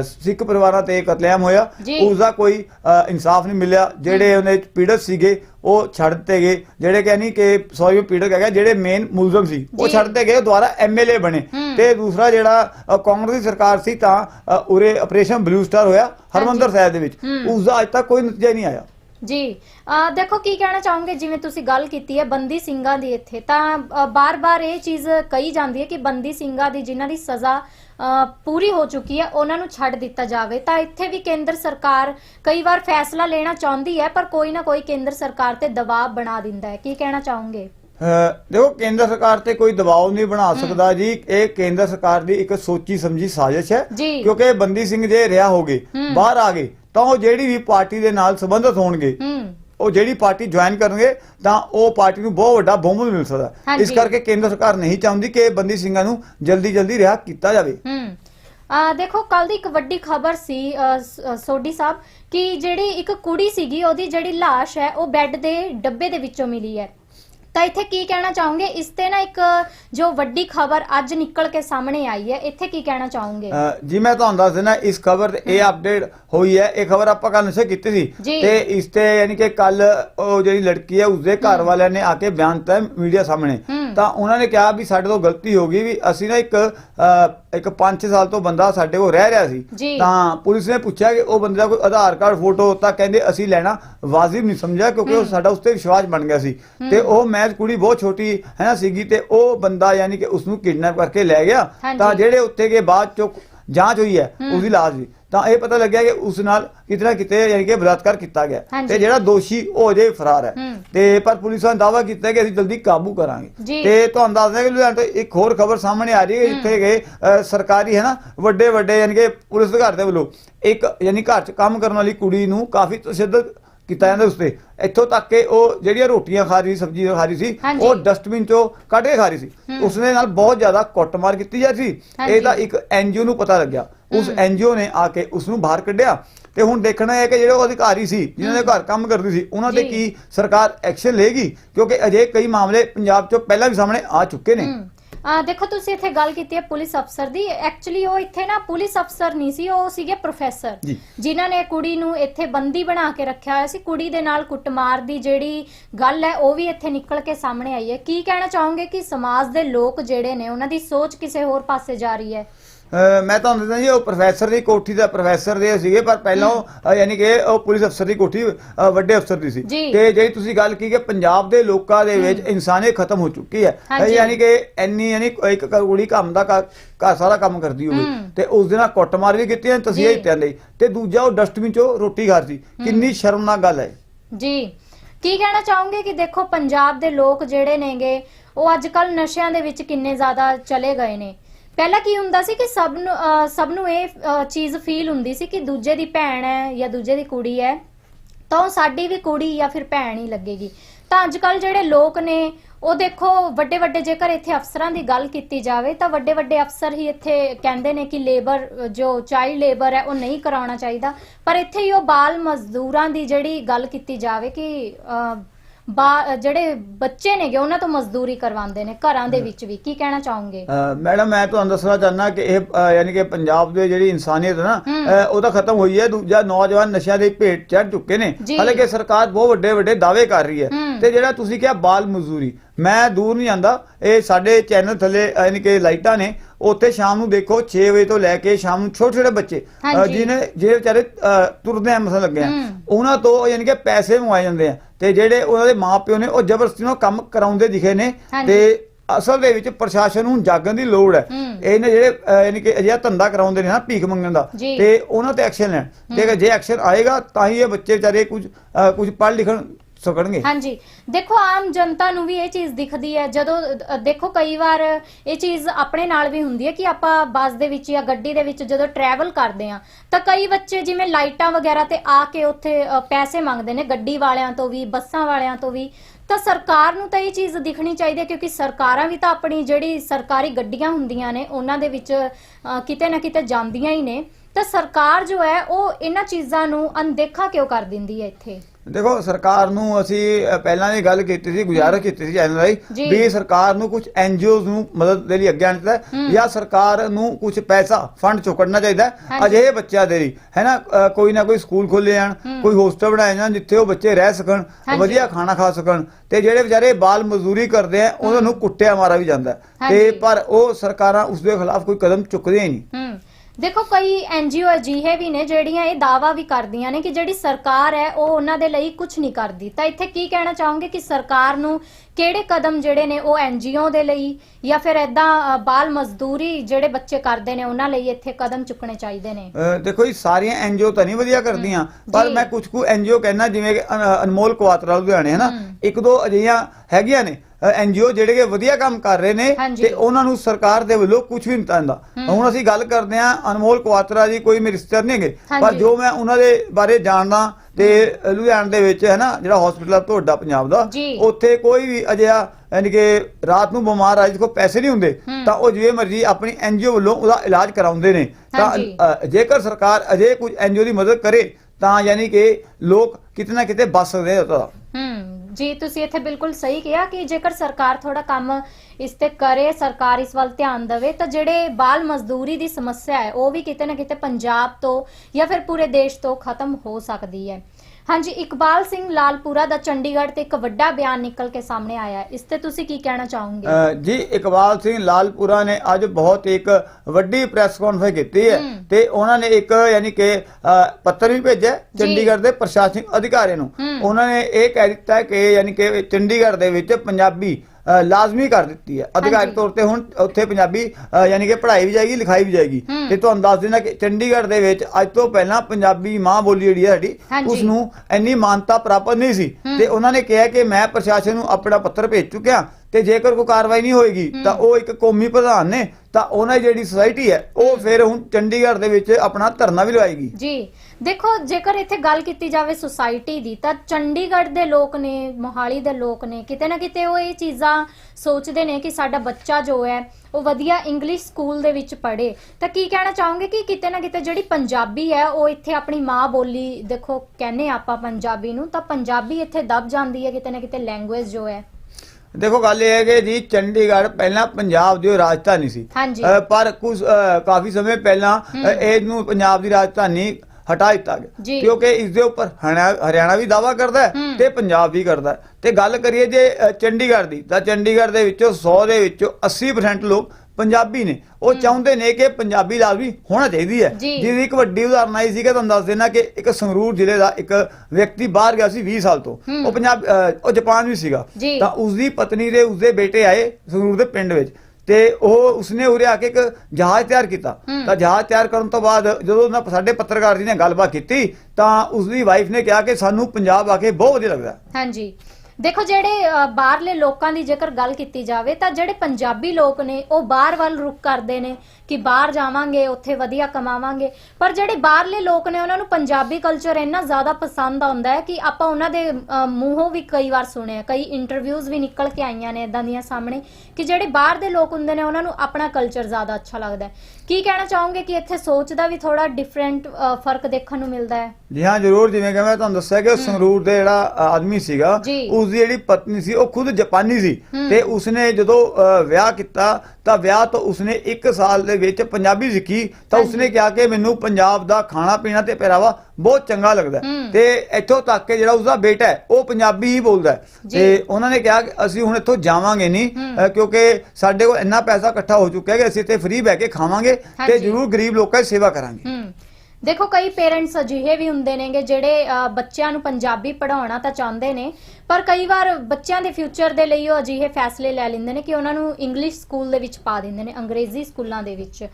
ਸਿੱਖ ਪਰਿਵਾਰਾਂ ਤੇ ਕਤਲੇਆਮ ਹੋਇਆ। ਉਸ ਦਾ ਕੋਈ ਇਨਸਾਫ ਨਹੀਂ ਮਿਲਿਆ ਜਿਹੜੇ ਉਹਨੇ ਪੀੜਤ ਸੀਗੇ ਉਹ ਛੱਡ ਦਿੱਤੇ ਗਏ ਜਿਹੜੇ ਕਹਿੰਨੀ ਕਿ ਸੌਰੀ ਪੀੜਤ ਹੈਗਾ ਜਿਹੜੇ ਮੇਨ ਮੁਲਜ਼ਮ ਸੀ ਉਹ। ਛੱਡ ਦਿੱਤੇ ਗਏ ਉਹ ਦੁਬਾਰਾ ਐਮਐਲਏ ਬਣੇ। ਤੇ ਦੂਸਰਾ ਜਿਹੜਾ ਕਾਂਗਰਸ ਦੀ ਸਰਕਾਰ ਸੀ ਤਾਂ ਉਰੇ ਆਪਰੇਸ਼ਨ ਬਲੂ ਸਟਾਰ ਹੋਇਆ ਹਰਮੰਦਰ ਸਾਹਿਬ ਦੇ ਵਿੱਚ। ਉਸ ਦਾ ਅੱਜ ਤੱਕ ਕੋਈ ਨਤੀਜਾ ਨਹੀਂ ਆਇਆ ਜੀ। ਦੇਖੋ ਕੀ ਕਹਿਣਾ ਚਾਹੋਗੇ? ਜਿਵੇਂ ਤੁਸੀਂ ਗੱਲ ਕੀਤੀ ਹੈ ਬੰਦੀ ਸਿੰਘਾਂ ਦੀ ਇੱਥੇ ਤਾਂ ਬਾਰ-ਬਾਰ ਇਹ ਚੀਜ਼ ਕਹੀ ਜਾਂਦੀ ਹੈ ਕਿ ਬੰਦੀ ਸਿੰਘਾਂ ਦੀ ਜਿਨ੍ਹਾਂ ਦੀ ਸਜ਼ਾ ਪੂਰੀ ਹੋ ਚੁੱਕੀ ਹੈ ਉਹਨਾਂ ਨੂੰ ਛੱਡ ਦਿੱਤਾ ਜਾਵੇ। ਤਾਂ ਇੱਥੇ ਵੀ ਕੇਂਦਰ ਸਰਕਾਰ ਕਈ ਵਾਰ ਫੈਸਲਾ ਲੈਣਾ ਚਾਹੁੰਦੀ ਹੈ ਪਰ ਕੋਈ ਨਾ ਕੋਈ ਕੇਂਦਰ ਸਰਕਾਰ ਤੇ ਦਬਾਅ ਬਣਾ ਦਿੰਦਾ ਹੈ। ਕੀ ਕਹਿਣਾ ਚਾਹੋਗੇ? ਦੇਖੋ ਕੇਂਦਰ ਸਰਕਾਰ ਤੇ ਕੋਈ ਦਬਾਅ ਨਹੀਂ ਬਣਾ ਸਕਦਾ ਜੀ। ਇਹ ਕੇਂਦਰ ਸਰਕਾਰ ਦੀ ਇੱਕ ਸੋਚੀ ਸਮਝੀ ਸਾਜ਼ਿਸ਼ ਹੈ। ਕਿਉਂਕਿ ਬੰਦੀ ਸਿੰਘ ਜੇ ਰਿਹਾ ਹੋਗੇ। ਬਾਹਰ ਆ ਗਏ ਤਾਂ ਉਹ ਜਿਹੜੀ ਵੀ ਪਾਰਟੀ ਦੇ ਨਾਲ ਸੰਬੰਧਿਤ ਹੋਣਗੇ ਹੂੰ। ਉਹ ਜਿਹੜੀ ਪਾਰਟੀ ਜੁਆਇਨ ਕਰਨਗੇ ਤਾਂ ਉਹ ਪਾਰਟੀ ਨੂੰ ਬਹੁਤ ਵੱਡਾ ਬਹੁਮਤ ਮਿਲ ਸਕਦਾ। ਇਸ ਕਰਕੇ ਕੇਂਦਰ ਸਰਕਾਰ ਨਹੀਂ ਚਾਹੁੰਦੀ ਕਿ ਬੰਦੀ ਸਿੰਘਾਂ ਨੂੰ ਜਲਦੀ ਜਲਦੀ ਰਿਹਾ ਕੀਤਾ ਜਾਵੇ। ਹੂੰ। ਆ ਦੇਖੋ ਕੱਲ ਦੀ ਇੱਕ ਵੱਡੀ ਖਬਰ ਸੀ ਸੋਢੀ ਸਾਹਿਬ ਕਿ ਜਿਹੜੀ ਇੱਕ ਕੁੜੀ ਸੀਗੀ ਉਹਦੀ ਜਿਹੜੀ ਲਾਸ਼ ਹੈ ਉਹ ਬੈੱਡ ਦੇ ਡੱਬੇ ਦੇ ਵਿੱਚੋਂ ਮਿਲੀ ਹੈ। ਤਾਂ ਇੱਥੇ ਕੀ ਕਹਿਣਾ ਚਾਹੋਗੇ? ਇਸ ਤੇ ਨਾ ਇੱਕ ਜੋ ਵੱਡੀ ਖਬਰ ਅੱਜ ਨਿਕਲ ਕੇ ਸਾਹਮਣੇ ਆਈ ਹੈ ਇੱਥੇ ਕੀ ਕਹਿਣਾ ਚਾਹੋਗੇ? ਜੀ ਮੈਂ ਤੁਹਾਨੂੰ ਦੱਸ ਦੇਣਾ ਇਸ ਖਬਰ ਤੇ ਇਹ ਅਪਡੇਟ ਹੋਈ ਹੈ। ਇਹ ਖਬਰ ਆਪਾਂ ਕੱਲ ਨਸ਼ੇ ਕੀਤੀ ਸੀ। ਤੇ ਇਸ ਤੇ ਯਾਨੀ ਕਿ ਕੱਲ ਉਹ ਜਿਹੜੀ ਲੜਕੀ ਹੈ ਉਸਦੇ ਘਰ ਵਾਲਿਆਂ ਨੇ ਆ ਕੇ ਬਿਆਨ ਦਿੱਤਾ ਮੀਡੀਆ ਸਾਹਮਣੇ। ਤਾਂ ਉਹਨਾਂ ਨੇ ਕਿਹਾ ਵੀ ਸਾਡੇ ਤੋਂ ਗਲਤੀ ਹੋ ਗਈ ਵੀ ਅਸੀਂ ਨਾ ਇੱਕ ਇੱਕ 5-6 ਸਾਲ ਤੋਂ ਬੰਦਾ ਸਾਡੇ ਕੋਲ ਰਹਿ ਰਿਹਾ। ਸੀ। ਤਾਂ ਪੁਲਿਸ ਨੇ ਪੁੱਛਿਆ ਕਿ ਉਹ ਬੰਦੇ ਦਾ ਕੋਈ ਆਧਾਰ ਕਾਰਡ ਫੋਟੋ ਤਾਂ ਕਹਿੰਦੇ ਅਸੀਂ ਲੈਣਾ। ਵਾਜਿਬ ਨਹੀਂ ਸਮਝਿਆ ਕਿਉਂਕਿ ਉਹ ਸਾਡਾ ਉਸ ਤੇ ਵਿਸ਼ਵਾਸ ਬਣ ਗਿਆ ਸੀ। ਤੇ ਉਹ ਮੈਚ ਕੁੜੀ ਬਹੁਤ ਛੋਟੀ ਹੈ ਨਾ ਸੀਗੀ ਤੇ ਉਹ ਬੰਦਾ ਯਾਨੀ ਕਿ ਉਸ ਨੂੰ ਕਿਡਨੈਪ ਕਰਕੇ ਲੈ ਗਿਆ। ਤਾਂ ਜਿਹੜੇ ਉੱਥੇ ਕੇ ਬਾਅਦ ਚੋਂ ਜਾਂਚ ਹੋਈ ਹੈ ਉਸ ਦੀ ਲਾਸ਼ ਦੀ ਤਾਂ ਇਹ ਪਤਾ ਲੱਗਿਆ ਕਿ ਉਸ ਨਾਲ ਕਿਤਨਾ ਕਿਤੇ ਯਾਨੀ ਕਿ ਬਲਾਤਕਾਰ ਕੀਤਾ ਗਿਆ। ਤੇ ਜਿਹੜਾ ਦੋਸ਼ੀ ਉਹ ਅਜੇ ਫਰਾਰ ਹੈ। ਤੇ ਪਰ ਪੁਲਿਸ ਨੇ ਦਾਅਵਾ ਕੀਤਾ ਕਿ ਅਸੀਂ ਜਲਦੀ ਕਾਬੂ ਕਰਾਂਗੇ ਜੀ। ਤੇ ਤੁਹਾਨੂੰ ਦੱਸਦੇ ਕਿ ਲੁਧਿਆਣਾ ਤੋਂ ਇੱਕ ਹੋਰ ਖਬਰ ਸਾਹਮਣੇ ਆ ਰਹੀ ਹੈ ਜਿੱਥੇ ਅ, ਸਰਕਾਰੀ ਹੈ ਨਾ ਵੱਡੇ ਵੱਡੇ ਯਾਨੀ ਕਿ ਪੁਲਿਸ ਅਧਿਕਾਰੀ ਦੇ ਵੱਲੋਂ ਇੱਕ ਯਾਨੀ ਘਰ 'ਚ ਕੰਮ ਕਰਨ ਵਾਲੀ ਕੁੜੀ ਨੂੰ ਕਾਫੀ ਤਸ਼ੱਦਦ ਕੀਤਾ ਜਾਂਦਾ ਉਸ ਤੇ। ਇੱਥੋਂ ਤੱਕ ਕਿ ਉਹ ਜਿਹੜੀਆਂ ਰੋਟੀਆਂ ਖਾ ਰਹੀ ਸੀ ਸਬਜ਼ੀਆਂ ਖਾ ਰਹੀ ਸੀ ਹਾਂਜੀ। ਉਹ ਡਸਟਬਿਨ 'ਚੋਂ ਕੱਢ ਕੇ ਖਾ ਰਹੀ ਸੀ। ਉਸਨੇ ਨਾਲ ਬਹੁਤ ਜ਼ਿਆਦਾ ਕੁੱਟਮਾਰ ਕੀਤੀ ਜਾ ਸੀ। ਹਾਂਜੀ। ਇਹ ਤਾਂ ਇੱਕ ਐਨਜੀਓ ਨੂੰ ਪਤਾ ਲੱਗਿਆ। ਉਸ ਐਨਜੀਓ ਨੇ ਆ ਕੇ ਉਸ ਨੂੰ ਬਾਹਰ ਕੱਢਿਆ। ਤੇ ਹੁਣ ਦੇਖਣਾ ਹੈ ਕਿ ਜਿਹੜੇ ਉਹ ਅਧਿਕਾਰੀ ਸੀ ਜਿਨ੍ਹਾਂ ਦੇ ਘਰ ਕੰਮ ਕਰਦੀ ਸੀ ਉਹਨਾਂ ਤੇ ਜੀ। ਕੀ ਸਰਕਾਰ ਐਕਸ਼ਨ ਲਏਗੀ? ਕਿਉਂਕਿ ਅਜੇ ਕਈ ਮਾਮਲੇ ਪੰਜਾਬ 'ਚੋਂ ਪਹਿਲਾਂ ਵੀ ਸਾਹਮਣੇ ਆ ਚੁੱਕੇ ਨੇ। ਆ ਦੇਖੋ ਤੁਸੀਂ ਇੱਥੇ ਗੱਲ ਕੀਤੀ ਹੈ ਪੁਲਿਸ ਅਫਸਰ ਦੀ। ਐਕਚੁਅਲੀ ਉਹ ਇੱਥੇ ਨਾ ਪੁਲਿਸ ਅਫਸਰ ਨਹੀਂ ਸੀ ਉਹ ਸੀਗੇ ਪ੍ਰੋਫੈਸਰ ਜੀ। ਜਿਨ੍ਹਾਂ ਨੇ ਕੁੜੀ ਨੂੰ ਇੱਥੇ ਬੰਦੀ ਬਣਾ ਕੇ ਰੱਖਿਆ ਹੋਇਆ ਸੀ। ਕੁੜੀ ਦੇ ਨਾਲ ਕੁੱਟਮਾਰ ਦੀ ਜਿਹੜੀ ਗੱਲ ਹੈ ਉਹ ਵੀ ਇੱਥੇ ਨਿਕਲ ਕੇ ਸਾਹਮਣੇ ਆਈ ਹੈ। ਕੀ ਕਹਿਣਾ ਚਾਹੋਗੇ ਕਿ ਸਮਾਜ ਦੇ ਲੋਕ ਜਿਹੜੇ ਨੇ ਉਹਨਾਂ ਦੀ ਸੋਚ ਕਿਸੇ ਹੋਰ ਪਾਸੇ ਜਾ ਰਹੀ ਹੈ? ਮੈਂ ਤੁਹਾਨੂੰ ਦੱਸਦਾ ਜੀ ਉਹ ਪ੍ਰੋਫੈਸਰ ਦੀ ਕੋਠੀ ਦਾ ਪ੍ਰੋਫੈਸਰ ਦੇ ਸੀਗੇ ਪਰ ਪਹਿਲਾਂ ਉਹ, ਯਾਨੀ ਕਿ ਉਹ ਪੁਲਿਸ ਅਫਸਰ ਦੀ ਕੋਠੀ ਵੱਡੇ ਅਫਸਰ ਦੀ ਸੀ। ਤੇ ਜਿਹੜੀ ਤੁਸੀਂ ਗੱਲ ਕੀ ਕਿ ਪੰਜਾਬ ਦੇ ਲੋਕਾਂ ਦੇ ਵਿੱਚ ਇਨਸਾਨੀਅਤ ਖਤਮ ਹੋ ਚੁੱਕੀ ਹੈ। ਯਾਨੀ ਕਿ ਇੰਨੀ ਯਾਨੀ ਇੱਕ ਕੁੜੀ ਕੰਮ ਦਾ ਘਰ ਸਾਰਾ ਕੰਮ ਕਰਦੀ ਹੋਵੇ। ਹੂੰ। ਤੇ ਉਸ ਦੇ ਨਾਲ ਕੁੱਟਮਾਰ ਵੀ ਕੀਤੀ ਹੈ ਜੀ। ਦਿੱਤਿਆਂ ਲਈ। ਤੇ ਦੂਜਾ ਉਹ ਡਸਟਬਿਨ ਚੋਂ ਰੋਟੀ ਖਾ ਰਹੀ ਸੀ। ਕਿੰਨੀ ਸ਼ਰਮਨਾਕ ਗੱਲ ਹੈ। ਜੀ। ਕੀ ਕਹਿਣਾ ਚਾਹੋਗੇ ਕਿ ਦੇਖੋ ਪੰਜਾਬ ਦੇ ਲੋਕ ਜਿਹੜੇ ਨੇਗੇ ਉਹ ਅੱਜ ਕੱਲ ਨਸ਼ਿਆਂ ਦੇ ਵਿੱਚ ਕਿੰਨੇ ਜ਼ਿਆਦਾ ਚਲੇ ਗਏ ਨੇ। ਪਹਿਲਾਂ ਕੀ ਹੁੰਦਾ ਸੀ ਕਿ ਸਭ ਨੂੰ ਅਹ ਸਭ ਨੂੰ ਇਹ ਅਹ ਚੀਜ਼ ਫੀਲ ਹੁੰਦੀ ਸੀ ਕਿ ਦੂਜੇ ਦੀ ਭੈਣ ਹੈ ਜਾਂ ਦੂਜੇ ਦੀ ਕੁੜੀ ਹੈ ਤਾਂ ਉਹ ਸਾਡੀ ਵੀ ਕੁੜੀ ਜਾਂ ਫਿਰ ਭੈਣ ਹੀ ਲੱਗੇਗੀ। ਤਾਂ ਅੱਜ ਕੱਲ ਜਿਹੜੇ ਲੋਕ ਨੇ ਉਹ ਦੇਖੋ ਵੱਡੇ ਵੱਡੇ ਜੇਕਰ ਇੱਥੇ ਅਫਸਰਾਂ ਦੀ ਗੱਲ ਕੀਤੀ ਜਾਵੇ ਤਾਂ ਵੱਡੇ ਵੱਡੇ ਅਫਸਰ ਹੀ ਇੱਥੇ ਕਹਿੰਦੇ ਨੇ ਕਿ ਲੇਬਰ ਜੋ ਚਾਈਲਡ ਲੇਬਰ ਹੈ ਉਹ ਨਹੀਂ ਕਰਾਉਣਾ ਚਾਹੀਦਾ। ਪਰ ਇੱਥੇ ਹੀ ਉਹ ਬਾਲ ਮਜ਼ਦੂਰਾਂ ਦੀ ਜਿਹੜੀ ਗੱਲ ਕੀਤੀ ਜਾਵੇ ਕਿ ਅਹ, ਬਾ ਜਿਹੜੇ ਬੱਚੇ ਨੇਗੇ ਉਹਨਾਂ ਤੋਂ ਮਜ਼ਦੂਰੀ ਕਰਵਾਉਂਦੇ ਨੇ ਘਰਾਂ ਦੇ ਵਿੱਚ ਵੀ ਕੀ ਕਹਿਣਾ ਚਾਹੋਗੇ ਮੈਡਮ ਮੈਂ ਤੁਹਾਨੂੰ ਦੱਸਣਾ ਚਾਹੁੰਦਾ ਕਿ ਇਹ ਯਾਨੀ ਕਿ ਪੰਜਾਬ ਦੇ ਜਿਹੜੀ ਇਨਸਾਨੀਅਤ ਹੈ ਨਾ ਹੂੰ। ਅਹ ਉਹਦਾ ਖਤਮ ਹੋਈ ਹੈ ਦੂਜਾ ਨੌਜਵਾਨ ਨਸ਼ਿਆਂ ਦੇ ਭੇਟ ਚੜ ਚੁੱਕੇ ਨੇ ਜੀ। ਹਾਲਾਂਕਿ ਸਰਕਾਰ ਬਹੁਤ ਵੱਡੇ ਵੱਡੇ ਦਾਅਵੇ ਕਰ ਰਹੀ ਹੈ ਹੂੰ। ਤੇ ਜਿਹੜਾ ਤੁਸੀਂ ਕਿਹਾ ਬਾਲ ਮਜ਼ਦੂਰੀ ਮੈਂ ਦੂਰ ਨਹੀਂ ਜਾਂਦਾ ਇਹ ਸਾਡੇ ਚੈਨਲ ਥੱਲੇ ਯਾਨੀ ਕਿ ਲਾਈਟਾਂ ਨੇ ਉੱਥੇ ਸ਼ਾਮ ਨੂੰ ਦੇਖੋ 6 ਵਜੇ ਤੋਂ ਲੈ ਕੇ ਸ਼ਾਮ ਨੂੰ ਛੋਟੇ ਛੋਟੇ ਬੱਚੇ। ਜਿਹਨੇ ਜਿਹੜੇ ਵਿਚਾਰੇ ਤੁਰਦੇ ਆ ਮਸਲ ਲੱਗੇ ਆ ਹੂੰ। ਉਹਨਾਂ ਤੋਂ ਯਾਨੀ ਕਿ ਪੈਸੇ ਮੰਗਵਾਏ ਜਾਂਦੇ ਆ ਤੇ ਜਿਹੜੇ ਉਹਨਾਂ ਦੇ ਮਾਪਿਓ ਨੇ ਉਹ ਜ਼ਬਰਦਸਤੀ ਨਾਲ ਕੰਮ ਕਰਾਉਂਦੇ ਦਿਖੇ ਨੇ। ਤੇ ਅਸਲ ਦੇ ਵਿੱਚ ਪ੍ਰਸ਼ਾਸਨ ਨੂੰ ਜਾਗਣ ਦੀ ਲੋੜ ਹੈ ਹੂੰ। ਇਹਨੇ ਜਿਹੜੇ ਯਾਨੀ ਕਿ ਅਜਿਹਾ ਧੰਦਾ ਕਰਾਉਂਦੇ ਨੇ ਨਾ ਭੀਖ ਮੰਗਣ ਦਾ। ਤੇ ਉਹਨਾਂ ਤੇ ਐਕਸ਼ਨ ਲੈਣ ਤੇ ਜੇ ਐਕਸ਼ਨ ਆਏਗਾ ਤਾਂ ਹੀ ਇਹ ਬੱਚੇ ਵਿਚਾਰੇ ਕੁਝ ਕੁਝ ਪੜ੍ਹ ਲਿਖਣ ਸਕਣਗੇ ਹਾਂਜੀ। ਦੇਖੋ ਆਮ ਜਨਤਾ ਨੂੰ ਵੀ ਇਹ ਚੀਜ਼ ਦਿਖਦੀ ਹੈ। ਜਦੋਂ ਅ, ਦੇਖੋ ਕਈ ਵਾਰ ਇਹ ਚੀਜ਼ ਆਪਣੇ ਨਾਲ ਵੀ ਹੁੰਦੀ ਹੈ ਕਿ ਆਪਾਂ ਬੱਸ ਦੇ ਵਿੱਚ ਜਾਂ ਗੱਡੀ ਦੇ ਵਿੱਚ ਜਦੋਂ ਟਰੈਵਲ ਕਰਦੇ ਆ ਤਾਂ ਕਈ ਬੱਚੇ ਜਿਵੇਂ ਲਾਈਟਾਂ ਵਗੈਰਾ ਤੇ ਆ ਕੇ ਉੱਥੇ ਅ, ਪੈਸੇ ਮੰਗਦੇ ਨੇ ਗੱਡੀ ਵਾਲਿਆਂ ਤੋਂ ਵੀ ਬੱਸਾਂ ਵਾਲਿਆਂ ਤੋਂ ਵੀ ਤਾਂ ਸਰਕਾਰ ਨੂੰ ਤਾਂ ਇਹ ਚੀਜ਼ ਦਿਖਣੀ ਚਾਹੀਦੀ ਹੈ ਕਿਉਂਕਿ ਸਰਕਾਰਾਂ ਵੀ ਤਾਂ ਆਪਣੀ ਜਿਹੜੀ ਸਰਕਾਰੀ ਗੱਡੀਆਂ ਹੁੰਦੀਆਂ ਨੇ ਉਹਨਾਂ ਦੇ ਵਿੱਚ ਅ, ਕਿਤੇ ਨਾ ਕਿਤੇ ਜਾਂਦੀਆਂ ਹੀ ਨੇ। ਤਾਂ ਸਰਕਾਰ ਜੋ ਹੈ ਉਹ ਇਹਨਾਂ ਚੀਜ਼ਾਂ ਨੂੰ ਅਣਦੇਖਾ ਕਿਉਂ ਕਰ ਦਿੰਦੀ ਹੈ ਇੱਥੇ? ਦੇਖੋ ਸਰਕਾਰ ਨੂੰ ਅਸੀਂ ਪਹਿਲਾਂ ਵੀ ਗੱਲ ਕੀਤੀ ਸੀ ਗੁਜ਼ਾਰਿਸ਼ ਕੀਤੀ ਸੀ ਚੈਨਲ ਜੀ। ਵੀ ਸਰਕਾਰ ਨੂੰ ਕੁਝ ਐਨਜੀਓਜ਼ ਨੂੰ ਮਦਦ ਦੇ ਲਈ ਅੱਗੇ ਆਉਣਾ ਚਾਹੀਦਾ ਜਾਂ ਸਰਕਾਰ ਨੂੰ ਕੁਝ ਪੈਸਾ ਫੰਡ ਚੋਂ ਕੱਢਣਾ ਚਾਹੀਦਾ। ਅਜਿਹੇ ਬੱਚਿਆਂ ਦੇ ਲਈ ਹੈ ਨਾ ਕੋਈ ਨਾ ਕੋਈ ਸਕੂਲ ਖੋਲੇ ਜਾਣ ਕੋਈ ਹੋਸਟਲ ਬਣਾਏ ਜਾਣ ਜਿੱਥੇ ਉਹ ਬੱਚੇ ਰਹਿ ਸਕਣ। ਵਧੀਆ ਖਾਣਾ ਖਾ ਸਕਣ ਤੇ ਜਿਹੜੇ ਵਿਚਾਰੇ ਬਾਲ ਮਜ਼ਦੂਰੀ ਕਰਦੇ ਆ ਉਹਨਾਂ ਨੂੰ ਕੁੱਟਿਆ ਮਾਰਾ ਵੀ ਜਾਂਦਾ। ਤੇ। ਪਰ ਉਹ ਸਰਕਾਰਾਂ ਉਸ ਦੇ ਖਿਲਾਫ ਕੋਈ ਕਦਮ ਚੁੱਕਦੀਆਂ ਹੀ ਨਹੀਂ ਦੇਖੋ ਕਈ ਐਨਜੀਓ ਅਜਿਹੇ ਵੀ ਨੇ ਜਿਹੜੀਆਂ ਇਹ ਦਾਵਾ ਵੀ ਕਰਦੀਆਂ ਨੇ ਕਿ ਜਿਹੜੀ ਸਰਕਾਰ ਹੈ ਉਹ ਉਹਨਾਂ ਦੇ ਲਈ ਕੁਝ ਨਹੀਂ ਕਰਦੀ ਤਾਂ ਇੱਥੇ ਕੀ ਕਹਿਣਾ ਚਾਹੋਗੇ ਕਿ ਸਰਕਾਰ ਨੂੰ ਕਿਹੜੇ ਕਦਮ ਜਿਹੜੇ ਨੇ ਉਹ ਐਨਜੀਓ ਦੇ ਲਈ ਜਾਂ ਫਿਰ ਐਦਾਂ ਬਾਲ ਮਜ਼ਦੂਰੀ ਜਿਹੜੇ ਬੱਚੇ ਕਰਦੇ ਨੇ ਉਹਨਾਂ ਲਈ ਇੱਥੇ ਕਦਮ ਚੁੱਕਣੇ ਚਾਹੀਦੇ ਨੇ ਦੇਖੋ ਜੀ ਸਾਰੀਆਂ ਐਨਜੀਓ ਤਾਂ ਨਹੀਂ ਵਧੀਆ ਕਰਦੀਆਂ ਪਰ। ਮੈਂ ਕੁਝ ਕੁ ਐਨਜੀਓ ਕਹਿਣਾ ਜਿਵੇਂ ਅਨਮੋਲ ਕੁਆਤਰਾ ਲੁਧਿਆਣੇ ਹੈ ਨਾ। ਇੱਕ ਦੋ ਅਜਿਹੀਆਂ ਹੈਗੀਆਂ ਨੇ ਐਨਜੀਓ ਜਿਹੜੇ ਕਿ ਵਧੀਆ ਕੰਮ ਕਰ ਰਹੇ ਨੇ। ਤੇ ਉਹਨਾਂ ਨੂੰ ਸਰਕਾਰ ਦੇ ਵੱਲੋਂ ਕੁਝ ਵੀ ਨਹੀਂ ਤਾਂਦਾ ਹੁਣ ਅਸੀਂ ਗੱਲ ਕਰਦੇ ਹਾਂ ਅਨਮੋਲ ਕੁਆਤਰਾ ਜੀ ਕੋਈ ਮੇਰੇ ਰਿਸ਼ਤੇਦਾਰ ਨਹੀਂ ਹੈਗੇ ਪਰ। ਜੋ ਮੈਂ ਉਹਨਾਂ ਦੇ ਬਾਰੇ ਜਾਣਦਾ ਤੇ ਲੁਧਿਆਣੇ ਦੇ ਵਿੱਚ ਹੈ ਨਾ ਜਿਹੜਾ ਹਸਪੀਟਲ ਆ ਤੁਹਾਡਾ ਪੰਜਾਬ ਦਾ। ਉੱਥੇ ਕੋਈ ਵੀ ਅਜਿਹਾ ਯਾਨੀ ਕਿ ਰਾਤ ਨੂੰ ਬਿਮਾਰ ਆ ਜਿਹਦੇ ਕੋਲ ਪੈਸੇ ਨਹੀਂ ਹੁੰਦੇ। ਤਾਂ ਉਹ ਜਿਵੇਂ ਮਰਜ਼ੀ ਆਪਣੀ ਐਨਜੀਓ ਵੱਲੋਂ ਉਹਦਾ ਇਲਾਜ ਕਰਾਉਂਦੇ ਨੇ ਤਾਂ ਜੇਕਰ ਸਰਕਾਰ ਅਜੇ ਕੁਝ ਐਨਜੀਓ ਦੀ ਮਦਦ ਕਰੇ ਤਾਂ ਯਾਨੀ ਕਿ ਲੋਕ ਕਿਤੇ ਨਾ ਕਿਤੇ ਬਚ ਸਕਦੇ ਆ ਹਮ ਜੀ, ਤੁਸੀਂ ਇੱਥੇ ਬਿਲਕੁਲ ਸਹੀ ਕਿਹਾ ਕਿ ਜੇਕਰ ਸਰਕਾਰ ਥੋੜਾ ਕੰਮ ਇਸ ਤੇ ਕਰੇ, ਸਰਕਾਰ ਇਸ ਵੱਲ ਧਿਆਨ ਦੇਵੇ, ਤਾਂ ਜਿਹੜੇ ਬਾਲ ਮਜ਼ਦੂਰੀ ਦੀ ਸਮੱਸਿਆ ਹੈ, ਉਹ ਵੀ ਕਿਤੇ ਨਾ ਕਿਤੇ ਪੰਜਾਬ ਤੋਂ ਜਾਂ ਫਿਰ ਪੂਰੇ ਦੇਸ਼ ਤੋਂ ਖਤਮ ਹੋ ਸਕਦੀ ਹੈ। ਹਾਂਜੀ ਇਕਬਾਲ ਸਿੰਘ ਲਾਲਪੁਰਾ ਦਾ ਚੰਡੀਗੜ੍ਹ ਤੇ ਇੱਕ ਵੱਡਾ ਬਿਆਨ ਨਿਕਲ ਕੇ ਸਾਹਮਣੇ ਆਇਆ ਹੈ ਇਸ ਤੇ ਤੁਸੀਂ ਕੀ ਕਹਿਣਾ ਚਾਹੋਗੇ ਜੀ ਇਕਬਾਲ ਸਿੰਘ ਲਾਲਪੁਰਾ ਨੇ ਅੱਜ ਬਹੁਤ ਇੱਕ ਵੱਡੀ ਪ੍ਰੈਸ ਕਾਨਫਰੰਸ ਕੀਤੀ ਹੈ। ਤੇ ਉਹਨਾਂ ਨੇ ਇੱਕ ਯਾਨੀ ਕਿ ਪੱਤਰ ਵੀ ਭੇਜਿਆ। ਚੰਡੀਗੜ੍ਹ ਦੇ ਪ੍ਰਸ਼ਾਸਨਿਕ ਅਧਿਕਾਰੀ ਨੂੰ। ਉਹਨਾਂ ਨੇ ਇਹ ਕਹਿ ਦਿੱਤਾ ਕਿ ਯਾਨੀ ਕਿ ਚੰਡੀਗੜ੍ਹ ਦੇ ਵਿੱਚ ਪੰਜਾਬੀ ਲਾਜ਼ਮੀ ਕਰ ਦਿੱਤੀ ਹੈ ਅਧਿਕਾਰਿਤ। ਤੌਰ ਤੇ ਹੁਣ ਉੱਥੇ ਪੰਜਾਬੀ ਯਾਨੀ ਕਿ ਪੜ੍ਹਾਈ ਵੀ ਜਾਏਗੀ ਲਿਖਾਈ ਵੀ ਜਾਏਗੀ। ਤੇ ਤੁਹਾਨੂੰ ਦੱਸ ਦੇਣਾ ਕਿ ਚੰਡੀਗੜ੍ਹ ਦੇ ਵਿੱਚ ਅੱਜ ਤੋਂ ਪਹਿਲਾਂ ਪੰਜਾਬੀ ਮਾਂ ਬੋਲੀ ਜਿਹੜੀ ਹੈ ਸਾਡੀ। ਉਸ ਨੂੰ ਇੰਨੀ ਮਾਨਤਾ ਪ੍ਰਾਪਤ ਨਹੀਂ ਸੀ। ਤੇ ਉਹਨਾਂ ਨੇ ਕਿਹਾ ਕਿ ਮੈਂ ਪ੍ਰਸ਼ਾਸਨ ਨੂੰ ਆਪਣਾ ਪੱਤਰ ਭੇਜ ਚੁੱਕਿਆ ਤੇ ਜੇਕਰ ਕੋਈ ਕਾਰਵਾਈ ਨਹੀਂ ਹੋਏਗੀ ਤਾਂ ਉਹ ਇੱਕ ਕੌਮੀ ਪ੍ਰਧਾਨ ਨੇ ਤਾਂ ਉਹਨਾਂ ਜਿਹੜੀ ਸੁਸਾਇਟੀ ਹੈ ਉਹ ਫਿਰ ਹੁਣ ਚੰਡੀਗੜ੍ਹ ਦੇ ਵਿੱਚ ਆਪਣਾ ਧਰਨਾ ਵੀ ਲਗਾਏਗੀ ਜੀ ਦੇਖੋ ਜੇਕਰ ਇੱਥੇ ਗੱਲ ਕੀਤੀ ਜਾਵੇ ਸੁਸਾਇਟੀ ਦੀ ਤਾਂ ਚੰਡੀਗੜ੍ਹ ਦੇ ਲੋਕ ਨੇ ਮੋਹਾਲੀ ਦੇ ਲੋਕ ਨੇ ਕਿਤੇ ਨਾ ਕਿਤੇ ਉਹ ਇਹ ਚੀਜ਼ਾਂ ਸੋਚਦੇ ਨੇ ਕਿ ਸਾਡਾ ਬੱਚਾ ਜੋ ਹੈ ਉਹ ਵਧੀਆ ਇੰਗਲਿਸ਼ ਸਕੂਲ ਦੇ ਵਿੱਚ ਪੜ੍ਹੇ। ਤਾਂ ਕੀ ਕਹਿਣਾ ਚਾਹੋਗੇ ਕਿ ਕਿਤੇ ਨਾ ਕਿਤੇ ਜਿਹੜੀ ਪੰਜਾਬੀ ਹੈ ਉਹ ਇੱਥੇ ਆਪਣੀ ਮਾਂ ਬੋਲੀ ਦੇਖੋ ਕਹਿੰਨੇ ਆਪਾਂ ਪੰਜਾਬੀ ਨੂੰ ਤਾਂ ਪੰਜਾਬੀ ਇੱਥੇ ਦਬ ਜਾਂਦੀ ਹੈ ਕਿਤੇ ਨਾ ਕਿਤੇ ਲੈਂਗੁਏਜ ਜੋ ਹੈ? ਦੇਖੋ ਗੱਲ ਇਹ ਹੈ ਕਿ ਜੀ ਚੰਡੀਗੜ੍ਹ ਪਹਿਲਾਂ ਪੰਜਾਬ ਦੀ ਰਾਜਧਾਨੀ ਸੀ। ਪਰ ਕੁਝ ਕਾਫੀ ਸਮੇਂ ਪਹਿਲਾਂ ਅ, ਇਹਨੂੰ ਪੰਜਾਬ ਦੀ ਰਾਜਧਾਨੀ ਹਟਾ ਦਿੱਤਾ ਗਿਆ। ਕਿਉਂਕਿ ਇਸ ਦੇ ਉੱਪਰ ਹਰਿਆ- ਹਰਿਆਣਾ ਵੀ ਦਾਵਾ ਕਰਦਾ ਹੈ। ਤੇ ਪੰਜਾਬ ਵੀ ਕਰਦਾ ਹੈ ਤੇ ਗੱਲ ਕਰੀਏ ਜੇ ਚੰਡੀਗੜ੍ਹ ਦੀ ਤਾਂ ਚੰਡੀਗੜ੍ਹ ਦੇ ਵਿੱਚੋਂ 100 ਦੇ ਵਿੱਚੋਂ 80% ਲੋਕ ਪੰਜਾਬੀ ਨੇ ਉਹ ਚਾਹੁੰਦੇ ਨੇ ਕਿ ਪੰਜਾਬੀ ਲਾਜ਼ਮੀ ਹੋਣਾ ਚਾਹੀਦੀ ਹੈ। ਜਿਹਦੀ ਇੱਕ ਵੱਡੀ ਉਦਾਹਰਨ ਆਈ ਸੀ ਕਿ ਤੁਹਾਨੂੰ ਦੱਸ ਦੇਣਾ ਕਿ ਇੱਕ ਸੰਗਰੂਰ ਜ਼ਿਲ੍ਹੇ ਦਾ ਇੱਕ ਵਿਅਕਤੀ ਬਾਹਰ ਗਿਆ ਸੀ 20 ਸਾਲ ਤੋਂ। ਉਹ ਪੰਜਾਬ ਉਹ ਜਾਪਾਨ ਵੀ ਸੀਗਾ। ਤਾਂ ਉਸਦੀ ਪਤਨੀ ਦੇ ਉਸਦੇ ਬੇਟੇ ਆਏ ਸੰਗਰੂਰ ਦੇ ਪਿੰਡ ਵਿੱਚ ਤੇ ਉਹ ਉਸਨੇ ਉਰੇ ਆ ਕੇ ਇੱਕ ਜਹਾਜ਼ ਤਿਆਰ ਕੀਤਾ। ਤਾਂ ਜਹਾਜ਼ ਤਿਆਰ ਕਰਨ ਤੋਂ ਬਾਅਦ ਜਦੋਂ ਉਹਨਾਂ ਸਾਡੇ ਪੱਤਰਕਾਰ ਜੀ ਨੇ ਗੱਲਬਾਤ ਕੀਤੀ ਤਾਂ ਉਸਦੀ ਵਾਈਫ ਨੇ ਕਿਹਾ ਕਿ ਸਾਨੂੰ ਪੰਜਾਬ ਆ ਕੇ ਬਹੁਤ ਵਧੀਆ ਲੱਗਦਾ। ਹਾਂਜੀ ਦੇਖੋ ਜਿਹੜੇ ਬਾਹਰਲੇ ਲੋਕਾਂ ਦੀ ਜੇਕਰ ਗੱਲ ਕੀਤੀ ਜਾਵੇ ਤਾਂ ਜਿਹੜੇ ਪੰਜਾਬੀ ਲੋਕ ਨੇ ਉਹ ਬਾਹਰ ਵੱਲ ਰੁਕ ਕਰਦੇ ਨੇ ਕਿ ਬਾਹਰ ਜਾਵਾਂਗੇ ਉੱਥੇ ਵਧੀਆ ਕਮਾਵਾਂਗੇ ਪਰ ਜਿਹੜੇ ਬਾਹਰਲੇ ਲੋਕ ਨੇ ਉਹਨਾਂ ਨੂੰ ਪੰਜਾਬੀ ਕਲਚਰ ਇੰਨਾ ਜ਼ਿਆਦਾ ਪਸੰਦ ਆਉਂਦਾ ਹੈ ਕਿ ਆਪਾਂ ਉਹਨਾਂ ਦੇ ਮੂੰਹੋਂ ਵੀ ਕਈ ਵਾਰ ਸੁਣਿਆ ਕਈ ਇੰਟਰਵਿਊਜ਼ ਵੀ ਨਿਕਲ ਕੇ ਆਈਆਂ ਨੇ ਇਦਾਂ ਦੀਆਂ ਸਾਹਮਣੇ ਕਿ ਜਿਹੜੇ ਬਾਹਰ ਦੇ ਲੋਕ ਹੁੰਦੇ ਨੇ ਉਹਨਾਂ ਨੂੰ ਆਪਣਾ ਕਲਚਰ ਜ਼ਿਆਦਾ ਅੱਛਾ ਲੱਗਦਾ ਹੈ ਕੀ ਕਹਿਣਾ ਚਾਹੋਗੇ ਕਿ ਇੱਥੇ ਸੋਚ ਦਾ ਵੀ ਥੋੜਾ ਡਿਫਰੈਂਟ ਫ਼ਰਕ ਦੇਖਣ ਨੂੰ ਮਿਲਦਾ ਹੈ ਜੀ ਹਾਂ ਜ਼ਰੂਰ ਜਿਵੇਂ ਕਿ ਮੈਂ ਤੁਹਾਨੂੰ ਦੱਸਿਆ ਕਿ ਸੰਗਰੂਰ ਦੇ ਜਿਹੜਾ ਆਦਮੀ ਸੀਗਾ ਜੀ। ਉਸਦੀ ਜਿਹੜੀ ਪਤਨੀ ਸੀ ਉਹ ਖੁਦ ਜਾਪਾਨੀ ਸੀ। ਤੇ ਉਸਨੇ ਜਦੋਂ ਵਿਆਹ ਕੀਤਾ ਤਾਂ ਵਿਆਹ ਤੋਂ ਉਸਨੇ 1 ਸਾਲ ਦੇ ਵਿੱਚ ਪੰਜਾਬੀ ਸਿੱਖੀ ਤਾਂ। ਉਸਨੇ ਕਿਹਾ ਕਿ ਮੈਨੂੰ ਪੰਜਾਬ ਦਾ ਖਾਣਾ ਪੀਣਾ ਤੇ ਪਹਿਰਾਵਾ ਬਹੁਤ ਚੰਗਾ ਲੱਗਦਾ। ਤੇ ਇੱਥੋਂ ਤੱਕ ਕਿ ਜਿਹੜਾ ਉਸਦਾ ਬੇਟਾ ਹੈ ਉਹ ਪੰਜਾਬੀ ਹੀ ਬੋਲਦਾ। ਤੇ ਉਹਨਾਂ ਨੇ ਕਿਹਾ ਕਿ ਅਸੀਂ ਹੁਣ ਇੱਥੋਂ ਜਾਵਾਂਗੇ ਨਹੀਂ ਕਿਉਂਕਿ ਸਾਡੇ ਕੋਲ ਇੰਨਾ ਪੈਸਾ ਇਕੱਠਾ ਹੋ ਚੁੱਕਾ ਹੈ ਕਿ ਅਸੀਂ ਇੱਥੇ ਫ੍ਰੀ ਬਹਿ ਕੇ ਖਾਵਾਂਗੇ ਤੇ। ਜ਼ਰੂਰ ਗਰੀਬ ਲੋਕਾਂ ਦੀ ਸੇਵਾ ਕਰਾਂਗੇ ਦੇਖੋ ਕਈ ਪੇਰੈਂਟਸ ਅਜਿਹੇ ਵੀ ਹੁੰਦੇ ਨੇਗੇ ਜਿਹੜੇ ਅ, ਬੱਚਿਆਂ ਨੂੰ ਪੰਜਾਬੀ ਪੜ੍ਹਾਉਣਾ ਤਾਂ ਚਾਹੁੰਦੇ ਨੇ ਪਰ ਕਈ ਵਾਰ ਬੱਚਿਆਂ ਦੇ ਫਿਊਚਰ ਦੇ ਲਈ ਉਹ ਅਜਿਹੇ ਫੈਸਲੇ ਲੈ ਲੈਂਦੇ ਨੇ ਕਿ ਉਹਨਾਂ ਨੂੰ ਇੰਗਲਿਸ਼ ਸਕੂਲ ਦੇ ਵਿੱਚ ਪਾ ਦਿੰਦੇ ਨੇ ਅੰਗਰੇਜ਼ੀ ਸਕੂਲਾਂ ਦੇ ਵਿੱਚ।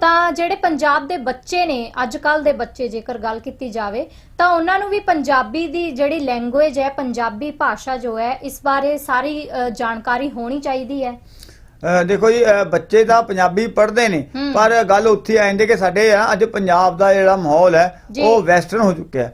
ਤਾਂ ਜਿਹੜੇ ਪੰਜਾਬ ਦੇ ਬੱਚੇ ਨੇ ਅੱਜ ਕੱਲ ਦੇ ਬੱਚੇ ਜੇਕਰ ਗੱਲ ਕੀਤੀ ਜਾਵੇ ਤਾਂ ਉਹਨਾਂ ਨੂੰ ਵੀ ਪੰਜਾਬੀ ਦੀ ਜਿਹੜੀ ਲੈਂਗੁਏਜ ਹੈ ਪੰਜਾਬੀ ਭਾਸ਼ਾ ਜੋ ਹੈ ਇਸ ਬਾਰੇ ਸਾਰੀ ਅ, ਜਾਣਕਾਰੀ ਹੋਣੀ ਚਾਹੀਦੀ ਹੈ। ਦੇਖੋ ਜੀ ਬੱਚੇ ਤਾਂ ਪੰਜਾਬੀ ਪੜ੍ਹਦੇ ਨੇ। ਪਰ ਗੱਲ ਉੱਥੇ ਆ ਜਾਂਦੀ ਕਿ ਸਾਡੇ ਆ ਅੱਜ ਪੰਜਾਬ ਦਾ ਜਿਹੜਾ ਮਾਹੌਲ ਹੈ। ਉਹ ਵੈਸਟਰਨ ਹੋ ਚੁੱਕਿਆ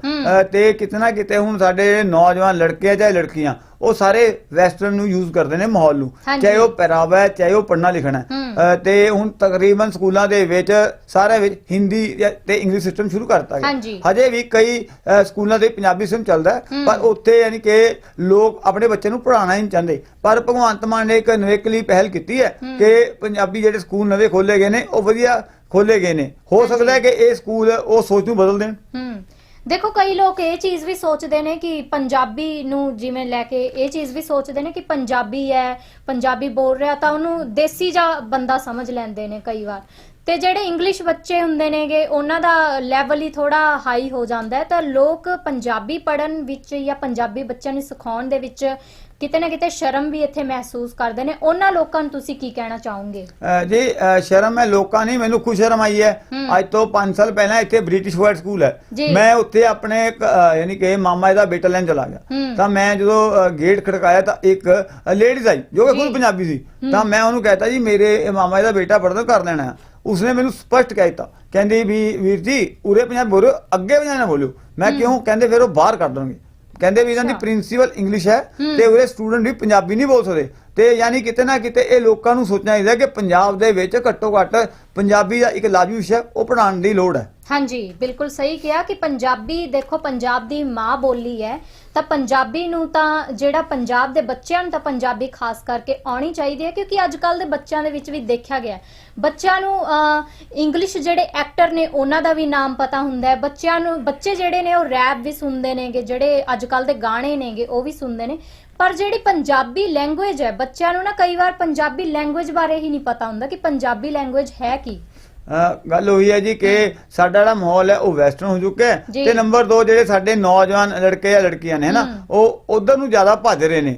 ਤੇ ਕਿਤੇ ਨਾ ਕਿਤੇ ਹੁਣ ਸਾਡੇ ਨੌਜਵਾਨ ਲੜਕੇ ਆ ਚਾਹੇ ਲੜਕੀਆਂ ਉਹ ਸਾਰੇ ਵੈਸਟਰਨ ਨੂੰ ਯੂਜ਼ ਕਰਦੇ ਨੇ ਮਾਹੌਲ ਨੂੰ। ਚਾਹੇ ਉਹ ਪਹਿਰਾਵਾ ਹੈ ਚਾਹੇ ਉਹ ਪੜ੍ਹਨਾ ਲਿਖਣਾ ਹੈ ਹੂੰ। ਤੇ ਹੁਣ ਤਕਰੀਬਨ ਸਕੂਲਾਂ ਦੇ ਵਿੱਚ ਸਾਰੇ ਵਿੱਚ ਹਿੰਦੀ ਤੇ ਇੰਗਲਿਸ਼ ਸਿਸਟਮ ਸ਼ੁਰੂ ਕਰਤਾ। ਗਿਆ ਹਜੇ ਵੀ ਕਈ ਸਕੂਲਾਂ ਦੇ ਪੰਜਾਬੀ ਸਿਸਟਮ ਚੱਲਦਾ ਹੈ, ਹੂੰ। ਪਰ ਉੱਥੇ ਯਾਨੀ ਕਿ ਲੋਕ ਆਪਣੇ ਬੱਚੇ ਨੂੰ ਪੜ੍ਹਾਉਣਾ ਹੀ ਨਹੀਂ ਚਾਹੁੰਦੇ ਪਰ ਭਗਵੰਤ ਮਾਨ ਨੇ ਇੱਕ ਨਵੇਕਲੀ ਪਹਿਲ ਕੀਤੀ ਹੈ ਹੂੰ। ਕਿ ਪੰਜਾਬੀ ਜਿਹੜੇ ਸਕੂਲ ਨਵੇਂ ਖੋਲੇ ਗਏ ਨੇ ਉਹ ਵਧੀਆ ਖੋਲੇ ਗਏ ਨੇ ਹੋ। ਸਕਦਾ ਹੈ ਕਿ ਇਹ ਸਕੂਲ ਉਹ ਸੋਚ ਨੂੰ ਬਦਲ ਦੇਣ ਹੂੰ ਦੇਖੋ, ਕਈ ਲੋਕ ਇਹ ਚੀਜ਼ ਵੀ ਸੋਚਦੇ ਨੇ ਕਿ ਪੰਜਾਬੀ ਨੂੰ ਜਿਵੇਂ ਲੈ ਕੇ ਇਹ ਚੀਜ਼ ਵੀ ਸੋਚਦੇ ਨੇ ਕਿ ਪੰਜਾਬੀ ਹੈ, ਪੰਜਾਬੀ ਬੋਲ ਰਿਹਾ ਤਾਂ ਉਹਨੂੰ ਦੇਸੀ ਜਾਂ ਬੰਦਾ ਸਮਝ ਲੈਂਦੇ ਨੇ ਕਈ ਵਾਰ। ਤੇ ਜਿਹੜੇ ਇੰਗਲਿਸ਼ ਬੱਚੇ ਹੁੰਦੇ ਨੇਗੇ ਉਹਨਾਂ ਦਾ ਲੈਵਲ ਹੀ ਥੋੜਾ ਹਾਈ ਹੋ ਜਾਂਦਾ ਹੈ ਤਾਂ ਲੋਕ ਪੰਜਾਬੀ ਪੜਨ ਵਿੱਚ ਜਾਂ ਪੰਜਾਬੀ ਬੱਚਿਆਂ ਨੂੰ ਸਿਖਾਉਣ ਦੇ ਵਿੱਚ ਕਿਤੇ ਨਾ ਕਿਤੇ ਸ਼ਰਮ ਵੀ ਇੱਥੇ ਮਹਿਸੂਸ ਕਰਦੇ ਨੇ ਉਹਨਾਂ ਲੋਕਾਂ ਨੂੰ ਤੁਸੀਂ ਕੀ ਕਹਿਣਾ ਚਾਹੋਗੇ ਜੀ ਸ਼ਰਮ ਹੈ ਲੋਕਾਂ ਨਹੀਂ ਮੈਨੂੰ ਖੁਦ ਸ਼ਰਮ ਆਈ ਹੈ। ਅੱਜ ਤੋਂ 5 ਸਾਲ ਪਹਿਲਾਂ ਇੱਥੇ ਬ੍ਰਿਟਿਸ਼ ਵਰਡ ਸਕੂਲ। ਹੈ ਮੈਂ ਉੱਥੇ ਆਪਣੇ ਯਾਨੀ ਕਿ ਮਾਮਾ ਦਾ ਬੇਟਾ ਲੈਣ ਚਲਾ ਗਿਆ। ਤਾਂ ਮੈਂ ਜਦੋਂ ਗੇਟ ਖੜਕਾਇਆ ਤਾਂ ਇੱਕ ਲੇਡੀਜ਼ ਆਈ ਜੋ ਕਿ। ਖੁਦ ਪੰਜਾਬੀ ਸੀ। ਤਾਂ ਮੈਂ ਉਹਨੂੰ ਕਹਿਤਾ ਜੀ ਮੇਰੇ ਮਾਮਾ ਦਾ ਬੇਟਾ ਪੜਦਾ ਕਰ ਲੈਣਾ। ਉਸਨੇ ਮੈਨੂੰ ਸਪਸ਼ਟ ਕਹਿ ਦਿੱਤਾ ਕਹਿੰਦੀ ਵੀ ਵੀਰ ਜੀ ਉਰੇ ਪੰਜਾਬੀ ਬੋਲੋ ਅੱਗੇ ਪੰਜਾਬੀ ਨਾ ਬੋਲਿਓ ਮੈਂ। ਕਿਉਂ ਕਹਿੰਦੇ ਫਿਰ ਉਹ ਬਾਹਰ ਕੱਢ ਦੇਣਗੇ ਕਹਿੰਦੇ ਵੀ ਇਹਨਾਂ ਦੀ। ਪ੍ਰਿੰਸੀਪਲ ਇੰਗਲਿਸ਼ ਹੈ। ਤੇ ਉਰੇ ਸਟੂਡੈਂਟ ਵੀ ਪੰਜਾਬੀ ਨਹੀਂ ਬੋਲ ਸਕਦੇ ਤੇ ਯਾਨੀ ਕਿਤੇ ਨਾ ਕਿਤੇ ਇਹ ਲੋਕਾਂ ਨੂੰ ਸੋਚਣਾ ਚਾਹੀਦਾ ਕਿ ਪੰਜਾਬ ਦੇ ਵਿੱਚ ਘੱਟੋ ਘੱਟ ਪੰਜਾਬੀ ਦਾ ਇੱਕ ਲਾਜ਼ਮੀ ਵਿਸ਼ਾ ਉਹ ਪੜ੍ਹਾਉਣ ਦੀ ਲੋੜ ਹੈ ਹਾਂਜੀ, ਬਿਲਕੁਲ ਸਹੀ ਕਿਹਾ ਕਿ ਪੰਜਾਬੀ, ਦੇਖੋ ਪੰਜਾਬ ਦੀ ਮਾਂ ਬੋਲੀ ਹੈ, ਤਾਂ ਪੰਜਾਬੀ ਨੂੰ ਤਾਂ ਜਿਹੜਾ ਪੰਜਾਬ ਦੇ ਬੱਚਿਆਂ ਨੂੰ ਤਾਂ ਪੰਜਾਬੀ ਖਾਸ ਕਰਕੇ ਆਉਣੀ ਚਾਹੀਦੀ ਹੈ, ਕਿਉਂਕਿ ਅੱਜ ਕੱਲ ਦੇ ਬੱਚਿਆਂ ਦੇ ਵਿੱਚ ਵੀ ਦੇਖਿਆ ਗਿਆ ਬੱਚਿਆਂ ਨੂੰ ਇੰਗਲਿਸ਼ ਜਿਹੜੇ ਐਕਟਰ ਨੇ, ਉਹਨਾਂ ਦਾ ਵੀ ਨਾਮ ਪਤਾ ਹੁੰਦਾ ਹੈ। ਬੱਚਿਆਂ ਨੂੰ, ਬੱਚੇ ਜਿਹੜੇ ਨੇ, ਉਹ ਰੈਪ ਵੀ ਸੁਣਦੇ ਨੇਗੇ, ਜਿਹੜੇ ਅੱਜ ਕੱਲ ਦੇ ਗਾਣੇ ਨੇਗੇ, ਉਹ ਵੀ ਸੁਣਦੇ ਨੇ। ਪਰ ਜਿਹੜੀ ਪੰਜਾਬੀ ਲੈਂਗੁਏਜ ਹੈ, ਬੱਚਿਆਂ ਨੂੰ ਨਾ ਕਈ ਵਾਰ ਪੰਜਾਬੀ ਲੈਂਗੁਏਜ ਬਾਰੇ ਹੀ ਨਹੀਂ ਪਤਾ ਹੁੰਦਾ ਕਿ ਪੰਜਾਬੀ ਲੈਂਗੁਏਜ ਹੈ ਕੀ। ਗੱਲ ਹੋਈ ਹੈ ਜੀ ਕਿ ਸਾਡਾ ਜਿਹੜਾ ਮਾਹੌਲ ਹੈ ਉਹ ਵੈਸਟਰਨ ਹੋ ਚੁੱਕਾ ਹੈ। ਤੇ ਨੰਬਰ 2 ਜਿਹੜੇ ਸਾਡੇ ਨੌਜਵਾਨ ਲੜਕੇ ਜਾਂ ਲੜਕੀਆਂ ਨੇ ਨਾ। ਉਹ ਉਧਰ ਨੂੰ ਜ਼ਿਆਦਾ ਭੱਜ ਰਹੇ ਨੇ।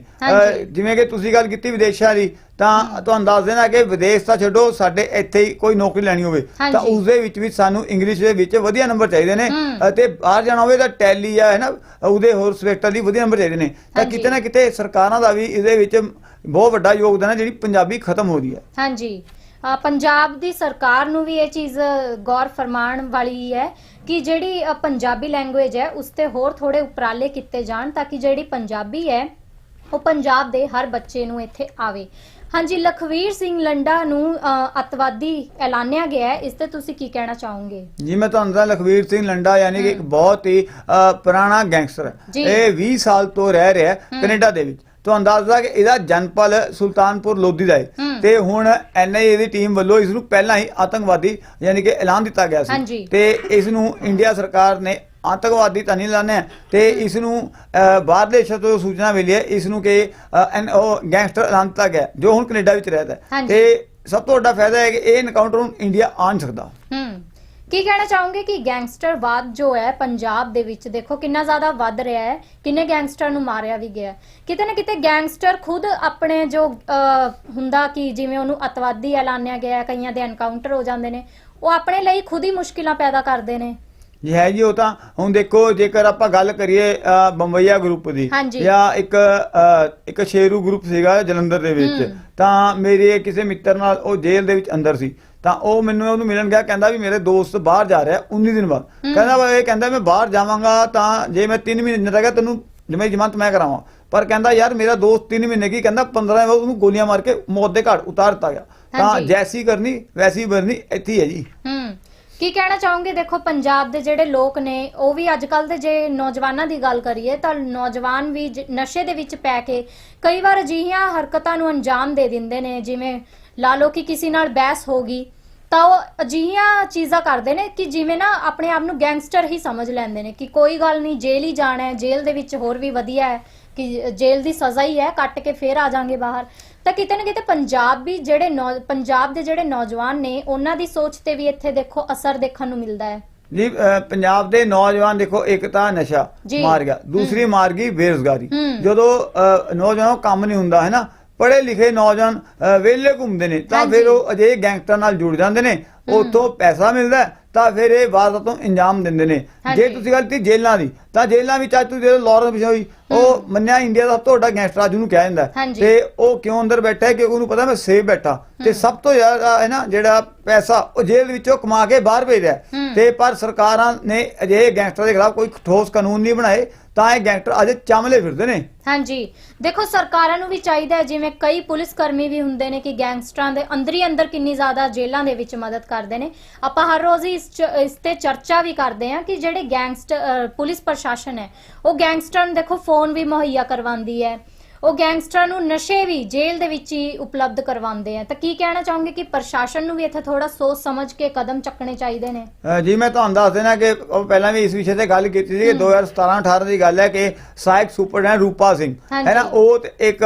ਜਿਵੇਂ ਕਿ ਤੁਸੀਂ ਗੱਲ ਕੀਤੀ ਵਿਦੇਸ਼ਾਂ ਦੀ ਤਾਂ ਤੁਹਾਨੂੰ ਦੱਸ ਦੇਣਾ ਕਿ ਵਿਦੇਸ਼ ਤਾਂ ਛੱਡੋ ਸਾਡੇ ਇੱਥੇ ਹੀ ਕੋਈ ਨੌਕਰੀ ਲੈਣੀ ਹੋਵੇ ਤਾਂ। ਉਸ ਦੇ ਵਿੱਚ ਵੀ ਸਾਨੂੰ ਇੰਗਲਿਸ਼ ਦੇ ਵਿੱਚ ਵਧੀਆ ਨੰਬਰ ਚਾਹੀਦੇ ਨੇ। ਅਤੇ ਬਾਹਰ ਜਾਣਾ ਹੋਵੇ ਤਾਂ ਟੈਲੀ ਆ ਹੈ ਨਾ ਉਹਦੇ ਹੋਰ ਸਬਜੈਕਟਾਂ ਦੀ ਵਧੀਆ ਨੰਬਰ ਚਾਹੀਦੇ ਨੇ ਤਾਂ। ਕਿਤੇ ਨਾ ਕਿਤੇ ਸਰਕਾਰਾਂ ਦਾ ਵੀ ਇਹਦੇ ਵਿੱਚ ਬਹੁਤ ਵੱਡਾ ਯੋਗਦਾਨ ਹੈ ਜਿਹੜੀ ਪੰਜਾਬੀ ਖਤਮ ਹੋ ਰਹੀ ਹੈ ਹਾਂਜੀ ਪੰਜਾਬ ਦੀ ਸਰਕਾਰ ਨੂੰ ਵੀ ਇਹ ਚੀਜ਼ ਗੌਰ ਫਰਮਾਉਣ ਵਾਲੀ ਹੈ ਕਿ ਜਿਹੜੀ ਪੰਜਾਬੀ ਲੈਂਗੁਏਜ ਹੈ ਉਸ ਤੇ ਹੋਰ ਥੋੜੇ ਉਪਰਾਲੇ ਕੀਤੇ ਜਾਣ ਤਾਂ ਕਿ ਜਿਹੜੀ ਪੰਜਾਬੀ ਹੈ ਉਹ ਪੰਜਾਬ ਦੇ ਹਰ ਬੱਚੇ ਨੂੰ ਇੱਥੇ ਆਵੇ। ਹਾਂਜੀ ਲਖਵੀਰ ਸਿੰਘ ਲੰਡਾ ਨੂੰ ਅੱਤਵਾਦੀ ਐਲਾਨਿਆ ਗਿਆ ਹੈ। ਇਸ ਤੇ ਤੁਸੀਂ ਕੀ ਕਹਿਣਾ ਚਾਹੋਗੇ? ਜੀ ਮੈਂ ਤੁਹਾਨੂੰ ਦੱਸਾਂ ਲਖਵੀਰ ਸਿੰਘ ਲੰਡਾ ਯਾਨੀ ਕਿ ਇੱਕ ਬਹੁਤ ਹੀ ਪੁਰਾਣਾ ਗੈਂਗਸਟਰ। ਹੈ। ਇਹ 20 ਸਾਲ ਤੋਂ ਰਹਿ ਰਿਹਾ ਕੈਨੇਡਾ ਦੇ ਵਿੱਚ। ਤੁਹਾਨੂੰ ਦੱਸਦਾ ਕਿ ਇਹਦਾ ਜਨਪਲ ਸੁਲਤਾਨਪੁਰ ਲੋਧੀ ਦਾ ਹੈ। ਤੇ ਹੁਣ ਐਨਆਈਏ ਦੀ ਟੀਮ ਵੱਲੋਂ ਇਸ ਨੂੰ ਪਹਿਲਾਂ ਹੀ ਆਤੰਕਵਾਦੀ ਯਾਨੀ ਕਿ ਐਲਾਨ ਦਿੱਤਾ ਗਿਆ। ਸੀ। ਤੇ ਇਸ ਨੂੰ ਇੰਡੀਆ ਸਰਕਾਰ ਨੇ ਆਤੰਕਵਾਦੀ ਤਾਂ ਨਹੀਂ ਐਲਾਨਿਆ। ਤੇ ਇਸ ਨੂੰ ਅ, ਬਾਹਰਲੇ ਦੇਸ਼ਾਂ ਤੋਂ ਸੂਚਨਾ ਮਿਲੀ ਹੈ ਇਸ ਨੂੰ ਕਿ ਉਹ ਗੈਂਗਸਟਰ ਐਲਾਨ ਦਿੱਤਾ ਗਿਆ ਜੋ ਹੁਣ ਕੈਨੇਡਾ ਵਿੱਚ ਰਹਿੰਦਾ। ਤੇ ਸਭ ਤੋਂ ਵੱਡਾ ਫਾਇਦਾ ਹੈ ਕਿ ਇਹ ਐਨਕਾਊਂਟਰ ਹੁਣ ਇੰਡੀਆ ਆ ਨਹੀਂ ਸਕਦਾ। ਹੂੰ। ਕੀ ਕਹਿਣਾ ਚਾਹੋਗੇ ਕਿ ਗੈਂਗਸਟਰਵਾਦ ਜੋ ਹੈ ਪੰਜਾਬ ਦੇ ਵਿੱਚ ਦੇਖੋ ਕਿੰਨਾ ਜ਼ਿਆਦਾ ਵੱਧ ਰਿਹਾ ਹੈ ਕਿੰਨੇ ਗੈਂਗਸਟਰ ਨੂੰ ਮਾਰਿਆ ਵੀ ਗਿਆ ਹੈ। ਕਿਤੇ ਨਾ ਕਿਤੇ ਗੈਂਗਸਟਰ ਖੁਦ ਆਪਣੇ ਜੋ ਅਹ, ਹੁੰਦਾ ਕਿ ਜਿਵੇਂ ਉਹਨੂੰ ਅਤਵਾਦੀ ਐਲਾਨਿਆ ਗਿਆ ਹੈ, ਕਈਆਂ ਦੇ ਐਨਕਾਊਂਟਰ ਹੋ ਜਾਂਦੇ ਨੇ ਉਹ ਆਪਣੇ ਲਈ ਖੁਦ ਹੀ ਮੁਸ਼ਕਿਲਾਂ ਪੈਦਾ ਕਰਦੇ ਨੇ ਜੀ ਹੈ ਜੀ ਉਹ ਤਾਂ ਹੁਣ ਦੇਖੋ ਜੇਕਰ ਆਪਾਂ ਗੱਲ ਕਰੀਏ ਅ, ਬੰਬਈਆ ਗਰੁੱਪ ਦੀ ਹਾਂਜੀ। ਜਾਂ ਇੱਕ ਅ, ਇੱਕ ਸ਼ੇਰੂ ਗਰੁੱਪ ਸੀਗਾ ਜਲੰਧਰ ਦੇ ਵਿੱਚ ਹੂੰ। ਤਾਂ ਮੇਰੇ ਕਿਸੇ ਮਿੱਤਰ ਨਾਲ ਉਹ ਜੇਲ੍ਹ ਦੇ ਵਿੱਚ ਅੰਦਰ ਸੀ ਤਾਂ ਉਹ ਮੈਨੂੰ ਉਹਨੂੰ ਮਿਲਣ ਗਿਆ ਕਹਿੰਦਾ ਵੀ ਮੇਰੇ ਦੋਸਤ ਬਾਹਰ ਜਾ ਰਿਹਾ 19 ਦਿਨ ਬਾਅਦ। ਕਹਿੰਦਾ ਵਾ ਇਹ ਕਹਿੰਦਾ ਮੈਂ ਬਾਹਰ ਜਾਵਾਂਗਾ ਤਾਂ ਜੇ ਮੈਂ 3 ਮਹੀਨੇ ਰਹਿ ਗਿਆ ਤੈਨੂੰ ਜਿਵੇਂ ਜ਼ਮਾਨਤ ਮੈਂ ਕਰਾਵਾਂ। ਪਰ ਕਹਿੰਦਾ ਯਾਰ ਮੇਰਾ ਦੋਸਤ 3 ਮਹੀਨੇ ਕੀ? ਕਹਿੰਦਾ 15 ਦਿਨ ਬਾਅਦ ਉਹਨੂੰ ਗੋਲੀਆਂ ਮਾਰ ਕੇ ਮੌਤ ਦੇ ਘਾਟ ਉਤਾਰ ਦਿੱਤਾ ਗਿਆ। ਤਾਂ। ਜੈਸੀ ਕਰਨੀ ਵੈਸੀ ਬਰਨੀ ਇੱਥੇ ਹੀ ਜੀ। ਹੂੰ। ਕੀ ਕਹਿਣਾ ਚਾਹੋਗੇ? ਦੇਖੋ ਪੰਜਾਬ ਦੇ ਜਿਹੜੇ ਲੋਕ ਨੇ ਉਹ ਵੀ ਅੱਜ ਕੱਲ ਦੇ ਜੇ ਨੌਜਵਾਨਾਂ ਦੀ ਗੱਲ ਕਰੀਏ ਤਾਂ ਨੌਜਵਾਨ ਵੀ ਨਸ਼ੇ ਦੇ ਵਿੱਚ ਪੈ ਕੇ ਕਈ ਵਾਰ ਅਜਿਹੀਆਂ ਹਰਕਤਾਂ ਨੂੰ ਅੰਜਾਮ ਦੇ ਦਿੰਦੇ ਨੇ ਜਿਵੇਂ ਲਾ ਲਓ ਕਿ ਕਿਸੇ ਨਾਲ ਬਹਿਸ ਹੋ ਗਈ ਤਾਂ ਉਹ ਅਜਿਹੀਆਂ ਚੀਜ਼ਾਂ ਕਰਦੇ ਨੇ ਕਿ ਜਿਵੇਂ ਨਾ ਆਪਣੇ ਆਪ ਨੂੰ ਗੈਂਗਸਟਰ ਹੀ ਸਮਝ ਲੈਂਦੇ ਨੇ ਕਿ ਕੋਈ ਗੱਲ ਨਹੀਂ ਜੇਲ੍ਹ ਹੀ ਜਾਣਾ ਹੈ ਜੇਲ੍ਹ ਦੇ ਵਿੱਚ ਹੋਰ ਵੀ ਵਧੀਆ ਹੈ ਕਿ ਜੇਲ੍ਹ ਦੀ ਸਜ਼ਾ ਹੀ ਹੈ ਕੱਟ ਕੇ ਫੇਰ ਆ ਜਾਾਂਗੇ ਬਾਹਰ। ਤਾਂ ਕਿਤੇ ਨਾ ਕਿਤੇ ਪੰਜਾਬ ਵੀ ਜਿਹੜੇ ਪੰਜਾਬ ਦੇ ਜਿਹੜੇ ਨੌਜਵਾਨ ਨੇ ਉਹਨਾਂ ਦੀ ਸੋਚ ਤੇ ਵੀ ਇੱਥੇ ਦੇਖੋ ਅਸਰ ਦੇਖਣ ਨੂੰ ਮਿਲਦਾ ਹੈ। ਜੀ ਪੰਜਾਬ ਦੇ ਨੌਜਵਾਨ ਦੇਖੋ ਇੱਕ ਤਾਂ ਨਸ਼ਾ। ਮਾਰ ਗਿਆ ਦੂਸਰੀ ਮਾਰ ਗਈ ਬੇਰੁਜ਼ਗਾਰੀ। ਜਦੋਂ ਨੌਜਵਾਨਾਂ ਕੰਮ ਨਹੀਂ ਹੁੰਦਾ ਹੈ ਨਾ? ਪੜ੍ਹੇ ਲਿਖੇ ਨੌਜਵਾਨ ਅ, ਵਿਹਲੇ ਘੁੰਮਦੇ ਨੇ ਤਾਂ। ਫਿਰ ਉਹ ਅਜੇ ਗੈਂਗਸਟਰ ਨਾਲ ਜੁੜ ਜਾਂਦੇ ਨੇ ਉੱਥੋਂ ਪੈਸਾ ਮਿਲਦਾ ਤਾਂ ਫਿਰ ਇਹ ਵਾਰਦਾਤ ਤੋਂ ਇੰਜਾਮ ਦਿੰਦੇ ਨੇ। ਜੇ ਤੁਸੀਂ ਗੱਲ ਕੀਤੀ ਜੇਲ੍ਹਾਂ ਦੀ ਤਾਂ ਜੇਲ੍ਹਾਂ ਵਿੱਚ ਅੱਜ ਤੁਸੀਂ ਦੇਖੋ ਲਾਰੈਂਸ ਬਿਸ਼ਨੋਈ ਉਹ ਮੰਨਿਆ ਇੰਡੀਆ ਦਾ ਸਭ ਤੋਂ ਵੱਡਾ ਗੈਂਗਸਟਰ ਅੱਜ ਉਹਨੂੰ ਕਿਹਾ ਜਾਂਦਾ। ਤੇ ਉਹ ਕਿਉਂ ਅੰਦਰ ਬੈਠਾ ਹੈ ਕਿਉਂਕਿ ਉਹਨੂੰ ਪਤਾ ਮੈਂ ਸੇਫ ਬੈਠਾ ਤੇ ਸਭ ਤੋਂ ਜ਼ਿਆਦਾ ਹੈ ਨਾ ਜਿਹੜਾ ਪੈਸਾ ਉਹ ਜੇਲ੍ਹ ਵਿੱਚੋਂ ਕਮਾ ਕੇ ਬਾਹਰ ਭੇਜ ਰਿਹਾ ਹੈ। ਹੂੰ। ਤੇ ਪਰ ਸਰਕਾਰਾਂ ਨੇ ਅਜਿਹੇ ਗੈਂਗਸਟਰ ਦੇ ਖਿਲਾਫ ਕੋਈ ਠੋਸ ਕਾਨੂੰਨ ਨਹੀਂ ਬਣਾਏ ਤਾਂ ਇਹ ਗੈਂਗਸਟਰ ਅਜੇ ਚਮਲੇ ਫਿਰਦੇ ਨੇ ਹਾਂਜੀ ਦੇਖੋ ਸਰਕਾਰਾਂ ਨੂੰ ਵੀ ਚਾਹੀਦਾ ਜਿਵੇਂ ਕਈ ਪੁਲਿਸ ਕਰਮੀ ਵੀ ਹੁੰਦੇ ਨੇ ਕਿ ਗੈਂਗਸਟਰਾਂ ਦੇ ਅੰਦਰ ਹੀ ਅੰਦਰ ਕਿੰਨੀ ਜ਼ਿਆਦਾ ਜੇਲ੍ਹਾਂ ਦੇ ਵਿੱਚ ਮਦਦ ਕਰਦੇ ਨੇ। ਆਪਾਂ ਹਰ ਰੋਜ਼ ਇਸ ਇਸ ਤੇ ਚਰਚਾ ਵੀ ਕਰਦੇ ਹਾਂ ਕਿ ਜਿਹੜੇ ਗੈਂਗਸਟਰ ਪੁਲਿਸ ਪ੍ਰਸ਼ਾਸਨ ਹੈ ਉਹ ਗੈਂਗਸਟਰਾਂ ਨੂੰ ਦੇਖੋ ਫੋਨ ਵੀ ਮੁਹੱਈਆ ਕਰਵਾਉਂਦੀ ਹੈ। ਉਹ ਗੈਂਗਸਟਰਾਂ ਨੂੰ ਨਸ਼ੇ ਵੀ ਜੇਲ੍ਹ ਦੇ ਵਿੱਚ ਹੀ ਉਪਲਬਧ ਕਰਵਾਉਂਦੇ ਆ। ਤਾਂ ਕੀ ਕਹਿਣਾ ਚਾਹੋਗੇ ਕਿ ਪ੍ਰਸ਼ਾਸਨ ਨੂੰ ਵੀ ਇੱਥੇ ਥੋੜਾ ਸੋਚ ਸਮਝ ਕੇ ਕਦਮ ਚੱਕਣੇ ਚਾਹੀਦੇ ਨੇ? ਜੀ ਮੈਂ ਤੁਹਾਨੂੰ ਦੱਸ ਦੇਣਾ ਕਿ ਉਹ ਪਹਿਲਾਂ ਵੀ ਇਸ ਵਿਸ਼ੇ ਤੇ ਗੱਲ ਕੀਤੀ ਸੀ ਕਿ 2017-18 ਦੀ ਗੱਲ ਹੈ ਕਿ ਸਹਾਇਕ ਸੁਪਰਡੈਂਟ ਰੂਪਾ ਸਿੰਘ। ਹੈ ਨਾ? ਉਹ ਇੱਕ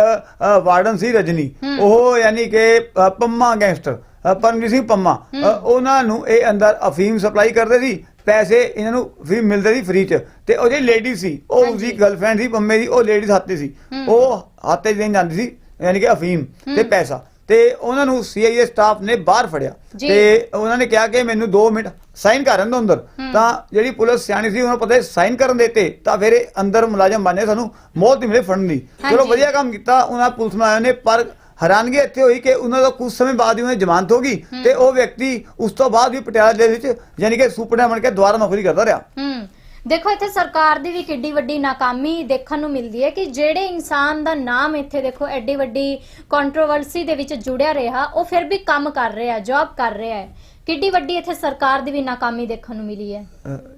ਵਾਰਡਨ ਸੀ ਰਜਨੀ। ਉਹ ਯਾਨੀ ਕਿ ਪੰਮਾ ਗੈਂਗਸਟਰ। ਪਰਮਜੀਤ ਸਿੰਘ ਪੰਮਾ ਉਹਨਾਂ ਨੂੰ ਇਹ ਅੰਦਰ ਅਫੀਮ ਸਪਲਾਈ ਕਰਦੇ ਸੀ ਪੈਸੇ ਇਹਨਾਂ ਨੂੰ ਵੀ ਮਿਲਦੇ ਸੀ ਫ੍ਰੀ ਚ। ਤੇ ਉਹ ਜਿਹੜੀ ਲੇਡੀ ਸੀ ਉਹ। ਉਸਦੀ ਗਰਲਫ੍ਰੈਂਡ ਸੀ ਪੰਮੇ ਦੀ ਉਹ ਲੇਡੀਜ਼ ਹੱਥੇ ਸੀ। ਹੂੰ। ਉਹ ਹੱਥੇ ਦੇਣ ਜਾਂਦੀ ਸੀ ਯਾਨੀ ਕਿ ਅਫੀਮ ਤੇ ਪੈਸਾ। ਤੇ ਉਹਨਾਂ ਨੂੰ ਸੀਆਈਏ ਸਟਾਫ ਨੇ ਬਾਹਰ ਫੜਿਆ। ਤੇ ਉਹਨਾਂ ਨੇ ਕਿਹਾ ਕਿ ਮੈਨੂੰ 2 ਮਿੰਟ ਸਾਈਨ ਕਰਨ ਦਿਓ ਅੰਦਰ। ਤਾਂ ਜਿਹੜੀ ਪੁਲਿਸ ਸਿਆਣੀ ਸੀ ਉਹਨਾਂ ਨੂੰ ਪਤਾ ਸਾਈਨ ਕਰਨ ਦੇਤੇ ਤਾਂ ਫਿਰ ਅੰਦਰ ਮੁਲਾਜ਼ਮ ਬਣੇ ਸਾਨੂੰ ਮੌਤ ਨਹੀਂ ਮਿਲੇ ਫੜਨ ਦੀ। ਚਲੋ। ਵਧੀਆ ਕੰਮ ਕੀਤਾ ਉਹਨਾਂ ਪੁਲਿਸ ਮੁਲਾਜ਼ਮ ਨੇ ਪਰ ਹੈਰਾਨਗੀ ਇੱਥੇ ਹੋਈ ਕਿ ਉਹਨਾਂ ਦਾ ਕੁਝ ਸਮੇਂ ਬਾਅਦ ਹੀ ਉਹਨਾਂ ਦੀ ਜ਼ਮਾਨਤ ਹੋ ਗਈ ਤੇ ਉਹ ਵਿਅਕਤੀ ਉਸ ਤੋਂ ਬਾਅਦ ਵੀ ਪਟਿਆਲਾ ਦੇ ਵਿੱਚ ਯਾਨੀ ਕਿ ਸੁਪਰਡੈਂਟ ਬਣ ਕੇ ਦੁਬਾਰਾ ਨੌਕਰੀ ਕਰਦਾ ਰਿਹਾ। ਹੂੰ। ਦੇਖੋ ਇੱਥੇ ਸਰਕਾਰ ਦੀ ਵੀ ਕਿੱਡੀ ਵੱਡੀ ਨਾਕਾਮੀ ਦੇਖਣ ਨੂੰ ਮਿਲਦੀ ਹੈ ਕਿ ਜਿਹੜੇ ਇਨਸਾਨ ਦਾ ਨਾਮ ਇੱਥੇ ਦੇਖੋ ਐਡੀ ਵੱਡੀ ਕੰਟਰੋਵਰਸੀ ਦੇ ਵਿੱਚ ਜੁੜਿਆ ਰਿਹਾ ਉਹ ਫਿਰ ਵੀ ਕੰਮ ਕਰ ਰਿਹਾ ਜੌਬ ਕਰ ਰਿਹਾ ਹੈ। ਕਿੱਡੀ ਵੱਡੀ ਇੱਥੇ ਸਰਕਾਰ ਦੀ ਵੀ ਨਾਕਾਮੀ ਦੇਖਣ ਨੂੰ ਮਿਲੀ ਹੈ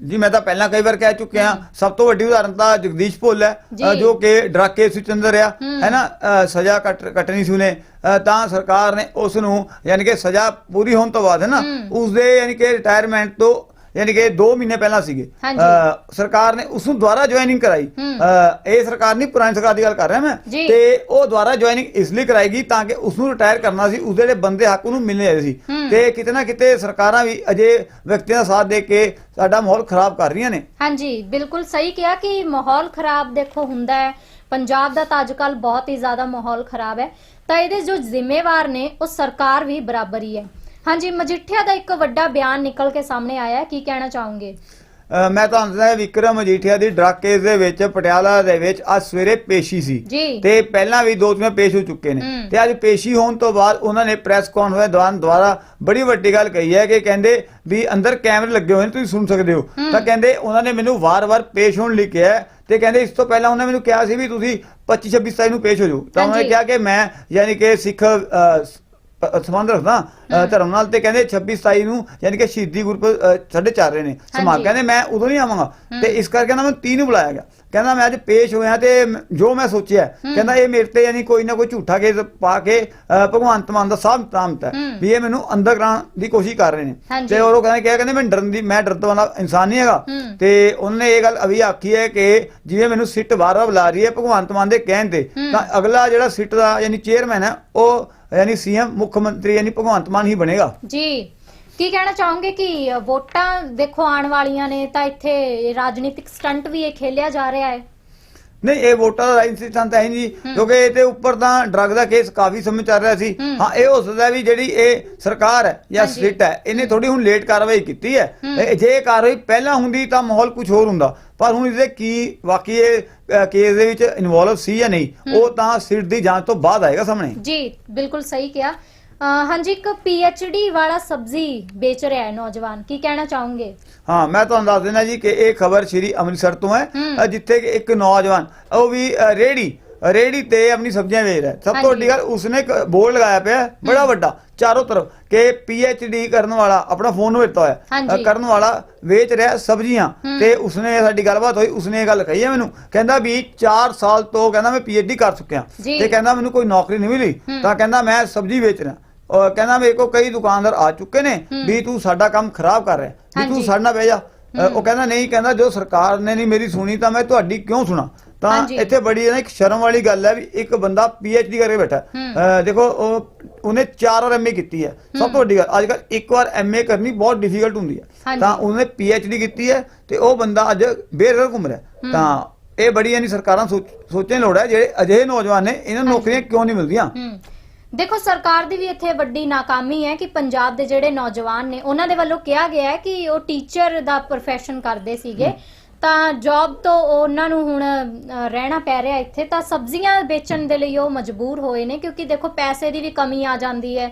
ਜੀ ਮੈਂ ਤਾਂ ਪਹਿਲਾਂ ਕਈ ਵਾਰ ਕਹਿ ਚੁੱਕਿਆ ਸਭ ਤੋਂ ਵੱਡੀ ਉਦਾਹਰਨ ਤਾਂ ਜਗਦੀਸ਼ ਭੁੱਲ ਹੈ ਅ, ਜੀ। ਜੋ ਕਿ ਡਰਗ ਕੇਸ ਵਿੱਚ ਅੰਦਰ ਆ ਹੂੰ। ਹੈ ਨਾ ਅ, ਸਜ਼ਾ ਕੱਟ ਕੱਟਣੀ ਸੀ ਉਹਨੇ ਅ, ਤਾਂ ਸਰਕਾਰ ਨੇ ਉਸ ਨੂੰ ਯਾਨੀ ਕਿ ਸਜ਼ਾ ਪੂਰੀ ਹੋਣ ਤੋਂ ਬਾਅਦ ਹੈ ਨਾ ਹੂੰ। ਉਸ ਦੇ ਯਾਨੀ ਕਿ ਰਿਟਾਇਰਮੈਂਟ ਤੋਂ ਯਾਨੀ ਕਿ 2 ਮਹੀਨੇ ਪਹਿਲਾਂ ਸੀਗੇ। ਸਰਕਾਰ ਨੇ ਉਸ ਨੂੰ ਦੁਬਾਰਾ ਜੁਆਇਨਿੰਗ ਕਰਾਈ। ਇਹ ਸਰਕਾਰ ਨਹੀਂ ਪੁਰਾਣੀ ਸਰਕਾਰ ਦੀ ਗੱਲ ਕਰ ਰਿਹਾ ਮੈਂ। ਤੇ ਉਹ ਦੁਬਾਰਾ ਜੁਆਇਨਿੰਗ ਇਸ ਲਈ ਕਰਾਏਗੀ ਤਾਂ ਕਿ ਉਸ ਨੂੰ ਰਿਟਾਇਰ ਕਰਨਾ ਸੀ ਉਸ ਦੇ ਜਿਹੜੇ ਬੰਦੇ ਹੱਕ ਮਿਲਣੇ ਚਾਹੀਦੇ ਸੀ। ਤੇ ਕਿਤੇ ਨਾ ਕਿਤੇ ਸਰਕਾਰਾਂ ਵੀ ਅਜੇ ਵਿਅਕਤੀਆਂ ਦਾ ਸਾਥ ਦੇ ਕੇ ਸਾਡਾ ਮਾਹੌਲ ਖਰਾਬ ਕਰ ਰਹੀਆਂ ਨੇ। ਹਾਂਜੀ ਬਿਲਕੁਲ ਸਹੀ ਕਿਹਾ ਕਿ ਮਾਹੌਲ ਖਰਾਬ ਦੇਖੋ ਹੁੰਦਾ ਹੈ। ਪੰਜਾਬ ਦਾ ਤਾਂ ਅੱਜਕੱਲ ਬਹੁਤ ਹੀ ਜ਼ਿਆਦਾ ਮਾਹੌਲ ਖਰਾਬ ਹੈ। ਤਾਂ ਇਹਦੇ ਜੋ ਜ਼ਿੰਮੇਵਾਰ ਨੇ ਉਹ ਸਰਕਾਰ ਵੀ ਬਰਾਬਰ ਹੀ ਹੈ। ਹਾਂਜੀ ਮਜੀਠੀਆ ਦਾ ਇੱਕ ਵੱਡਾ ਬਿਆਨ ਨਿਕਲ ਕੇ ਸਾਹਮਣੇ ਆਇਆ ਹੈ। ਕੀ ਕਹਿਣਾ ਚਾਹੋਗੇ? ਮੈਂ ਤੁਹਾਨੂੰ ਦੱਸਦਾ ਵਿਕਰਮ ਮਜੀਠੀਆ ਦੀ ਡਰੱਗ ਕੇਸ ਦੇ ਵਿੱਚ ਪਟਿਆਲਾ ਦੇ ਵਿੱਚ ਅੱਜ ਸਵੇਰੇ ਪੇਸ਼ੀ ਸੀ। ਤੇ ਪਹਿਲਾਂ ਵੀ ਦੋ ਤਿੰਨ ਪੇਸ਼ ਹੋ ਚੁੱਕੇ ਨੇ। ਤੇ ਅੱਜ ਪੇਸ਼ੀ ਹੋਣ ਤੋਂ ਬਾਅਦ ਉਹਨਾਂ ਨੇ ਪ੍ਰੈਸ ਕਾਨਫਰੰਸ ਦੌਰਾਨ ਦੁਆਰਾ ਬੜੀ ਵੱਡੀ ਗੱਲ ਕਹੀ ਹੈ ਕਿ ਕਹਿੰਦੇ ਵੀ ਅੰਦਰ ਕੈਮਰੇ ਲੱਗੇ ਹੋਏ ਨੇ ਤੁਸੀਂ ਸੁਣ ਸਕਦੇ ਹੋ। ਤਾਂ ਕਹਿੰਦੇ ਉਹਨਾਂ ਨੇ ਮੈਨੂੰ ਵਾਰ-ਵਾਰ ਪੇਸ਼ ਹੋਣ ਲਈ ਕਿਹਾ ਤੇ ਕਹਿੰਦੇ ਇਸ ਤੋਂ ਪਹਿਲਾਂ ਉਹਨਾਂ ਮੈਨੂੰ ਕਿਹਾ ਸੀ ਵੀ ਤੁਸੀਂ 25 26 27 ਨੂੰ ਪੇਸ਼ ਹੋ ਜਾਓ। ਤਾਂ ਉਹਨਾਂ। ਕਿਹਾ ਕਿ ਮੈਂ ਯਾਨੀ ਕਿ ਸਿੱਖ ਸੰਬੰਧ ਰੱਖਦਾ ਧਰਮ ਨਾਲ ਤੇ ਕਹਿੰਦੇ 26 27 ਨੂੰ ਯਾਨੀ ਕਿ ਸ਼ਹੀਦੀ ਗੁਰਪੁਰਬ ਸਾਡੇ ਚੱਲ ਰਹੇ ਨੇ ਸਮਾਂ ਹਾਂਜੀ। ਕਹਿੰਦੇ ਮੈਂ ਉਦੋਂ ਨਹੀਂ ਆਵਾਂਗਾ ਤੇ ਇਸ ਕਰਕੇ ਨਾ ਮੈਂ 30 ਨੂੰ ਬੁਲਾਇਆ ਗਿਆ ਕਹਿੰਦਾ ਮੈਂ ਅੱਜ ਪੇਸ਼ ਹੋਇਆ ਤੇ ਜੋ ਮੈਂ ਸੋਚਿਆ ਕਹਿੰਦਾ ਇਹ ਮੇਰੇ ਤੇ ਯਾਨੀ ਕੋਈ ਨਾ ਕੋਈ ਝੂਠਾ ਕੇਸ ਪਾ ਕੇ ਭਗਵੰਤ ਮਾਨ ਦਾ ਸਾਹਬ ਤਾਮਤ ਹੈ। ਵੀ ਇਹ ਮੈਨੂੰ ਅੰਦਰ ਕਰਾਉਣ ਦੀ ਕੋਸ਼ਿਸ਼ ਕਰ ਰਹੇ ਨੇ। ਤੇ ਉਹ ਕਹਿੰਦੇ ਕਿਹਾ ਕਹਿੰਦੇ ਮੈਂ ਡਰਨ ਦੀ ਮੈਂ ਡਰਦ ਵਾਲਾ ਇਨਸਾਨ ਨਹੀਂ ਹੈਗਾ। ਤੇ ਉਹਨੇ ਇਹ ਗੱਲ ਅਭੀ ਆਖੀ ਹੈ ਕਿ ਜਿਵੇਂ ਮੈਨੂੰ ਸਿੱਟ ਵਾਰ-ਵਾਰ ਬੁਲਾ ਰਹੀ ਹੈ ਭਗਵੰਤ ਮਾਨ ਦੇ ਕਹਿਣ ਤੇ। ਤਾਂ ਅਗਲਾ ਜਿਹੜਾ ਸਿੱਟ ਦਾ ਯਾਨੀ ਚੇਅਰਮੈਨ ਹੈ ਉਹ ਯਾਨੀ ਸੀਐਮ, ਮੁੱਖ ਮੰਤਰੀ ਯਾਨੀ ਭਗਵੰਤ ਮਾਨ ਹੀ ਬਣੇਗਾ। ਜੀ, ਕੀ ਕਹਿਣਾ ਚਾਹੋਗੇ ਕਿ ਵੋਟਾਂ ਦੇਖੋ ਆਉਣ ਵਾਲੀਆਂ ਨੇ, ਤਾਂ ਇੱਥੇ ਰਾਜਨੀਤਿਕ ਸਟੰਟ ਵੀ ਇਹ ਖੇਲਿਆ ਜਾ ਰਿਹਾ ਹੈ। ਨਹੀਂ ਇਹ ਵੋਟਾਂ ਦਾ ਰਾਜਨੀਤਿਕ ਸੰਤ ਹੈ ਨਹੀਂ ਜੀ ਕਿਉਂਕਿ ਇਹਦੇ ਉੱਪਰ ਤਾਂ ਡਰੱਗ ਦਾ ਕੇਸ ਕਾਫੀ ਸਮੇਂ ਚੱਲ ਰਿਹਾ ਸੀ। ਹੂੰ। ਹਾਂ ਇਹ ਹੋ ਸਕਦਾ ਵੀ ਜਿਹੜੀ ਇਹ ਸਰਕਾਰ ਹੈ ਜਾਂ। ਸਟੇਟ ਹੈ ਇਹਨੇ ਥੋੜੀ ਹੁਣ ਲੇਟ ਕਾਰਵਾਈ ਕੀਤੀ ਹੈ। ਹੂੰ। ਇਹ- ਜੇ ਇਹ ਕਾਰਵਾਈ ਪਹਿਲਾਂ ਹੁੰਦੀ ਤਾਂ ਮਾਹੌਲ ਕੁਝ ਹੋਰ ਹੁੰਦਾ ਪਰ ਹੁਣ ਇਹਦੇ ਕੀ ਵਾਕਈ ਇਹ ਕੇਸ ਦੇ ਵਿੱਚ ਇਨਵੋਲਵ ਸੀ ਜਾਂ ਨਹੀਂ ਉਹ ਤਾਂ ਸਿੱਟ ਦੀ ਜਾਂਚ ਤੋਂ ਬਾਅਦ ਆਏਗਾ ਸਾਹਮਣੇ। ਜੀ ਬਿਲਕੁਲ ਸਹੀ ਕਿਹਾ। ਹਾਂਜੀ ਇੱਕ ਡੀ ਵਾਲਾ ਸਬਜ਼ੀ ਵੇਚ ਰਿਹਾ ਹੈ ਨੌਜਵਾਨ। ਕੀ ਕਹਿਣਾ ਚਾਹੋਗੇ? ਹਾਂ ਮੈਂ ਤੁਹਾਨੂੰ ਦੱਸ ਦੇਣਾ ਜੀ ਕਿ ਇਹ ਖਬਰ ਸ਼੍ਰੀ ਅੰਮ੍ਰਿਤਸਰ ਤੋਂ ਹੈ। ਹੂੰ। ਅ, ਜਿੱਥੇ ਕਿ ਇੱਕ ਨੌਜਵਾਨ ਉਹ ਵੀ ਅ, ਰੇਹੜੀ ਤੇ ਆਪਣੀ ਸਬਜ਼ੀਆਂ ਵੇਚ ਰਿਹਾ ਹੈ। ਸਭ ਤੋਂ। ਵੱਡੀ ਗੱਲ ਉਸਨੇ ਇੱਕ ਬੋਰਡ ਲਗਾਇਆ ਪਿਆ ਹੈ, ਬੜਾ ਵੱਡਾ ਚਾਰੋਂ ਤਰਫ ਕਿ ਡੀ ਕਰਨ ਵਾਲਾ ਆਪਣਾ ਫੋਨ ਵਰਤਾ ਹੋਇਆ ਹਾਂਜੀ। ਅ, ਕਰਨ ਵਾਲਾ ਵੇਚ ਰਿਹਾ ਸਬਜ਼ੀਆਂ। ਤੇ ਉਸਨੇ ਸਾਡੀ ਗੱਲਬਾਤ ਹੋਈ ਉਸਨੇ ਇਹ ਗੱਲ ਕਹੀ ਹੈ ਮੈਨੂੰ ਕਹਿੰਦਾ ਵੀ 4 ਸਾਲ ਤੋਂ ਕਹਿੰਦਾ ਮੈਂ ਡੀ ਕਰ ਚੁੱਕਿਆ ਜੀ। ਤੇ ਕਹਿੰਦਾ ਮੈਨੂੰ ਕੋਈ ਨੌਕਰੀ ਨਹੀਂ ਮਿਲੀ। ਤਾਂ ਕਹਿੰਦਾ ਮੈਂ ਸਬਜ਼ੀ ਵੇਚ ਰਿਹਾ ਔਰ ਕਹਿੰਦਾ ਮੇਰੇ ਕੋਲ ਕਈ ਦੁਕਾਨਦਾਰ ਆ ਚੁੱਕੇ ਨੇ। ਵੀ ਤੂੰ ਸਾਡਾ ਕੰਮ ਖਰਾਬ ਕਰ ਰਿਹਾ ਵੀ ਤੂੰ। ਸਾਡੇ ਨਾਲ ਬਹਿ ਜਾ ਅ, ਉਹ ਕਹਿੰਦਾ ਨਹੀਂ ਕਹਿੰਦਾ ਜੋ ਸਰਕਾਰ ਨੇ ਨਹੀਂ ਮੇਰੀ ਸੁਣੀ ਤਾਂ ਮੈਂ ਤੁਹਾਡੀ ਕਿਉਂ ਸੁਣਾ ਤਾਂ। ਇੱਥੇ ਬੜੀ ਨਾ ਇੱਕ ਸ਼ਰਮ ਵਾਲੀ ਗੱਲ ਹੈ ਵੀ ਇੱਕ ਬੰਦਾ ਡੀ ਕਰਕੇ ਬੈਠਾ ਦੇਖੋ ਉਹ ਉਹਨੇ ਚਾਰ ਵਾਰ ਐਮਏ ਕੀਤੀ ਹੈ। ਸਭ ਤੋਂ ਵੱਡੀ ਗੱਲ ਅੱਜ ਕੱਲ ਇੱਕ ਵਾਰ ਐਮਏ ਕਰਨੀ ਬਹੁਤ ਡਿਫਿਕਲਟ ਹੁੰਦੀ ਹੈ। ਤਾਂ ਉਹਨੇ ਡੀ ਕੀਤੀ ਹੈ ਤੇ ਉਹ ਬੰਦਾ ਅੱਜ ਬੇਰੁਜ਼ਗਾਰ ਘੁੰਮ ਰਿਹਾ। ਤਾਂ ਇਹ ਬੜੀ ਯਾਨੀ ਸਰਕਾਰਾਂ ਸੋਚ- ਸੋਚਣ ਲੋੜ ਹੈ ਜਿਹੜੇ ਅਜਿਹੇ ਨੌਜਵਾਨ ਨੇ ਇਹਨਾਂ ਨੌਕਰੀਆਂ ਕਿਉਂ ਨਹੀਂ ਮਿਲਦੀਆਂ? ਦੇਖੋ ਸਰਕਾਰ ਦੀ ਵੀ ਇੱਥੇ ਵੱਡੀ ਨਾਕਾਮੀ ਹੈ ਕਿ ਪੰਜਾਬ ਦੇ ਜਿਹੜੇ ਨੌਜਵਾਨ ਨੇ ਉਹਨਾਂ ਦੇ ਵੱਲੋਂ ਕਿਹਾ ਗਿਆ ਹੈ ਕਿ ਉਹ ਟੀਚਰ ਦਾ profession ਕਰਦੇ ਸੀਗੇ। ਤਾਂ ਜੌਬ ਤੋਂ ਉਹਨਾਂ ਨੂੰ ਹੁਣ ਰਹਿਣਾ ਪੈ ਰਿਹਾ ਇੱਥੇ, ਤਾਂ ਸਬਜ਼ੀਆਂ ਵੇਚਣ ਦੇ ਲਈ ਉਹ ਮਜਬੂਰ ਹੋਏ ਨੇ, ਕਿਉਂਕਿ ਦੇਖੋ ਪੈਸੇ ਦੀ ਵੀ ਕਮੀ ਆ ਜਾਂਦੀ ਹੈ।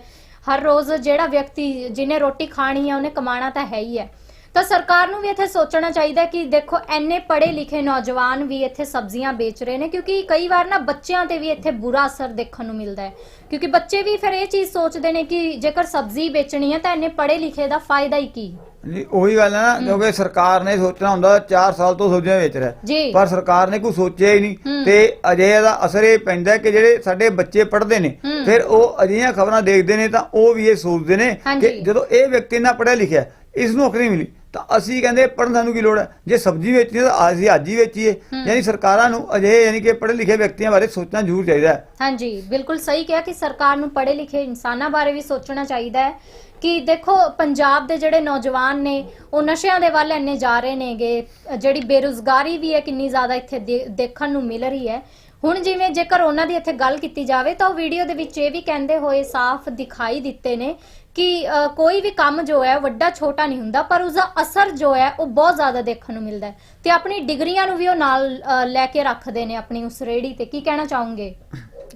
ਹਰ ਰੋਜ਼ ਜਿਹੜਾ ਵਿਅਕਤੀ ਜਿਹਨੇ ਰੋਟੀ ਖਾਣੀ ਹੈ ਉਹਨੇ ਕਮਾਣਾ ਤਾਂ ਹੈ ਹੀ ਹੈ। ਤਾਂ ਸਰਕਾਰ ਨੂੰ ਵੀ ਇੱਥੇ ਸੋਚਣਾ ਚਾਹੀਦਾ ਕਿ ਦੇਖੋ ਐਨੇ ਪੜ੍ਹੇ ਲਿਖੇ ਨੌਜਵਾਨ ਵੀ ਇੱਥੇ ਸਬਜ਼ੀਆਂ ਵੇਚ ਰਹੇ ਨੇ, ਕਿਉਂਕਿ ਕਈ ਵਾਰ ਨਾ ਬੱਚਿਆਂ ਤੇ ਵੀ ਇੱਥੇ ਬੁਰਾ ਅਸਰ ਦੇਖਣ ਨੂੰ ਮਿਲਦਾ ਹੈ। ਕਿਉਂਕਿ ਬੱਚੇ ਵੀ ਫਿਰ ਇਹ ਚੀਜ਼ ਸੋਚਦੇ ਨੇ ਕਿ ਜੇਕਰ ਸਬਜ਼ੀ ਵੇਚਣੀ ਹੈ, ਤਾਂ ਐਨੇ ਪੜ੍ਹੇ ਲਿਖੇ ਦਾ ਫਾਇਦਾ ਹੀ ਕੀ? ਜੀ ਉਹੀ ਗੱਲ ਹੈ ਨਾ ਕਿਉਂਕਿ ਸਰਕਾਰ ਨੇ ਸੋਚਣਾ ਹੁੰਦਾ 4 ਸਾਲ ਤੋਂ ਸਬਜ਼ੀਆਂ ਵੇਚ ਰਿਹਾ। ਪਰ ਸਰਕਾਰ ਨੇ ਕੋਈ ਸੋਚਿਆ ਹੀ ਨਹੀਂ। ਤੇ ਅਜੇ ਦਾ ਅਸਰ ਇਹ ਪੈਂਦਾ ਕਿ ਜਿਹੜੇ ਸਾਡੇ ਬੱਚੇ ਪੜ੍ਹਦੇ ਨੇ। ਫਿਰ ਉਹ ਅਜਿਹੀਆਂ ਖਬਰਾਂ ਦੇਖਦੇ ਨੇ ਤਾਂ ਉਹ ਵੀ ਇਹ ਸੋਚਦੇ ਨੇ। ਕਿ ਜਦੋਂ ਇਹ ਵਿਅਕਤੀ ਨਾ ਪੜ੍ਹਿਆ ਲਿਖਿਆ ਇਸ ਨੂੰ ਨੌਕਰੀ ਮਿਲੀ ਤਾਂ ਅਸੀਂ ਕਹਿੰਦੇ ਪੜ੍ਹਨ ਸਾਨੂੰ ਕੀ ਲੋੜ ਹੈ? ਜੇ ਸਬਜ਼ੀ ਵੇਚਣੀ ਹੈ ਤਾਂ ਅਸੀਂ ਅੱਜ ਹੀ ਵੇਚੀਏ। ਯਾਨੀ ਸਰਕਾਰਾਂ ਨੂੰ ਅਜੇ ਯਾਨੀ ਕਿ ਪੜ੍ਹੇ ਲਿਖੇ ਵਿਅਕਤੀਆਂ ਬਾਰੇ ਸੋਚਣਾ ਜ਼ਰੂਰ ਚਾਹੀਦਾ ਹੈ। ਹਾਂਜੀ ਬਿਲਕੁਲ ਸਹੀ ਕਿਹਾ ਕਿ ਸਰਕਾਰ ਨੂੰ ਪੜ੍ਹੇ ਲਿਖੇ ਇਨਸਾਨਾਂ ਬਾਰੇ ਵੀ ਸੋਚਣਾ ਚਾਹੀਦਾ ਹੈ। ਕਿ ਦੇਖੋ, ਪੰਜਾਬ ਦੇ ਜਿਹੜੇ ਨੌਜਵਾਨ ਨੇ, ਉਹ ਨਸ਼ਿਆਂ ਦੇ ਵੱਲ ਇੰਨੇ ਜਾ ਰਹੇ ਨੇਗੇ। ਜਿਹੜੀ ਬੇਰੁਜ਼ਗਾਰੀ ਵੀ ਹੈ, ਕਿੰਨੀ ਜ਼ਿਆਦਾ ਇੱਥੇ ਦੇ- ਦੇਖਣ ਨੂੰ ਮਿਲ ਰਹੀ ਹੈ। ਹੁਣ ਜਿਵੇਂ ਜੇਕਰ ਉਹਨਾਂ ਦੀ ਇੱਥੇ ਗੱਲ ਕੀਤੀ ਜਾਵੇ, ਤਾਂ ਉਹ ਵੀਡੀਓ ਦੇ ਵਿੱਚ ਇਹ ਵੀ ਕਹਿੰਦੇ ਹੋਏ ਸਾਫ਼ ਦਿਖਾਈ ਦਿੱਤੇ ਨੇ ਕਿ ਕੋਈ ਵੀ ਕੰਮ ਜੋ ਹੈ ਵੱਡਾ ਛੋਟਾ ਨਹੀਂ ਹੁੰਦਾ, ਪਰ ਉਸਦਾ ਅਸਰ ਜੋ ਹੈ, ਉਹ ਬਹੁਤ ਜ਼ਿਆਦਾ ਦੇਖਣ ਨੂੰ ਮਿਲਦਾ ਹੈ। ਤੇ ਆਪਣੀ ਡਿਗਰੀਆਂ ਨੂੰ ਵੀ ਉਹ ਨਾਲ ਲੈ ਕੇ ਰੱਖਦੇ ਨੇ ਆਪਣੀ ਉਸ ਰੇੜੀ ਤੇ। ਕੀ ਕਹਿਣਾ ਚਾਹੋਗੇ?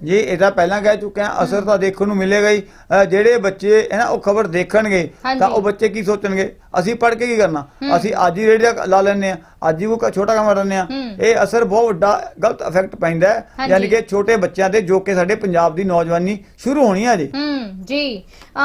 ਜੀ ਇਹ ਤਾਂ ਪਹਿਲਾਂ ਕਹਿ ਚੁੱਕੇ ਆ ਅਸਰ ਤਾਂ ਦੇਖਣ ਨੂੰ ਮਿਲੇਗਾ ਹੀ। ਅ, ਜਿਹੜੇ ਬੱਚੇ ਹੈ ਨਾ ਉਹ ਖਬਰ ਦੇਖਣਗੇ ਹਾਂਜੀ। ਤਾਂ ਉਹ ਬੱਚੇ ਕੀ ਸੋਚਣਗੇ? ਅਸੀਂ ਪੜ੍ਹ ਕੇ ਕੀ ਕਰਨਾ? ਅਸੀਂ ਅੱਜ ਹੀ ਰੇਡੀਓ ਲਾ ਲੈਂਦੇ ਆ ਅੱਜ ਹੀ ਉਹ ਕ- ਛੋਟਾ ਕੰਮ ਕਰ ਲੈਂਦੇ ਆ। ਹੂੰ। ਇਹ ਅਸਰ ਬਹੁਤ ਵੱਡਾ ਗਲਤ ਇਫੈਕਟ ਪੈਂਦਾ ਹੈ। ਹਾਂਜੀ। ਯਾਨੀ ਕਿ ਛੋਟੇ ਬੱਚਿਆਂ ਤੇ ਜੋ ਕਿ ਸਾਡੇ ਪੰਜਾਬ ਦੀ ਨੌਜਵਾਨੀ ਸ਼ੁਰੂ ਹੋਣੀ ਹੈ ਜੀ ਹੂੰ ਜੀ।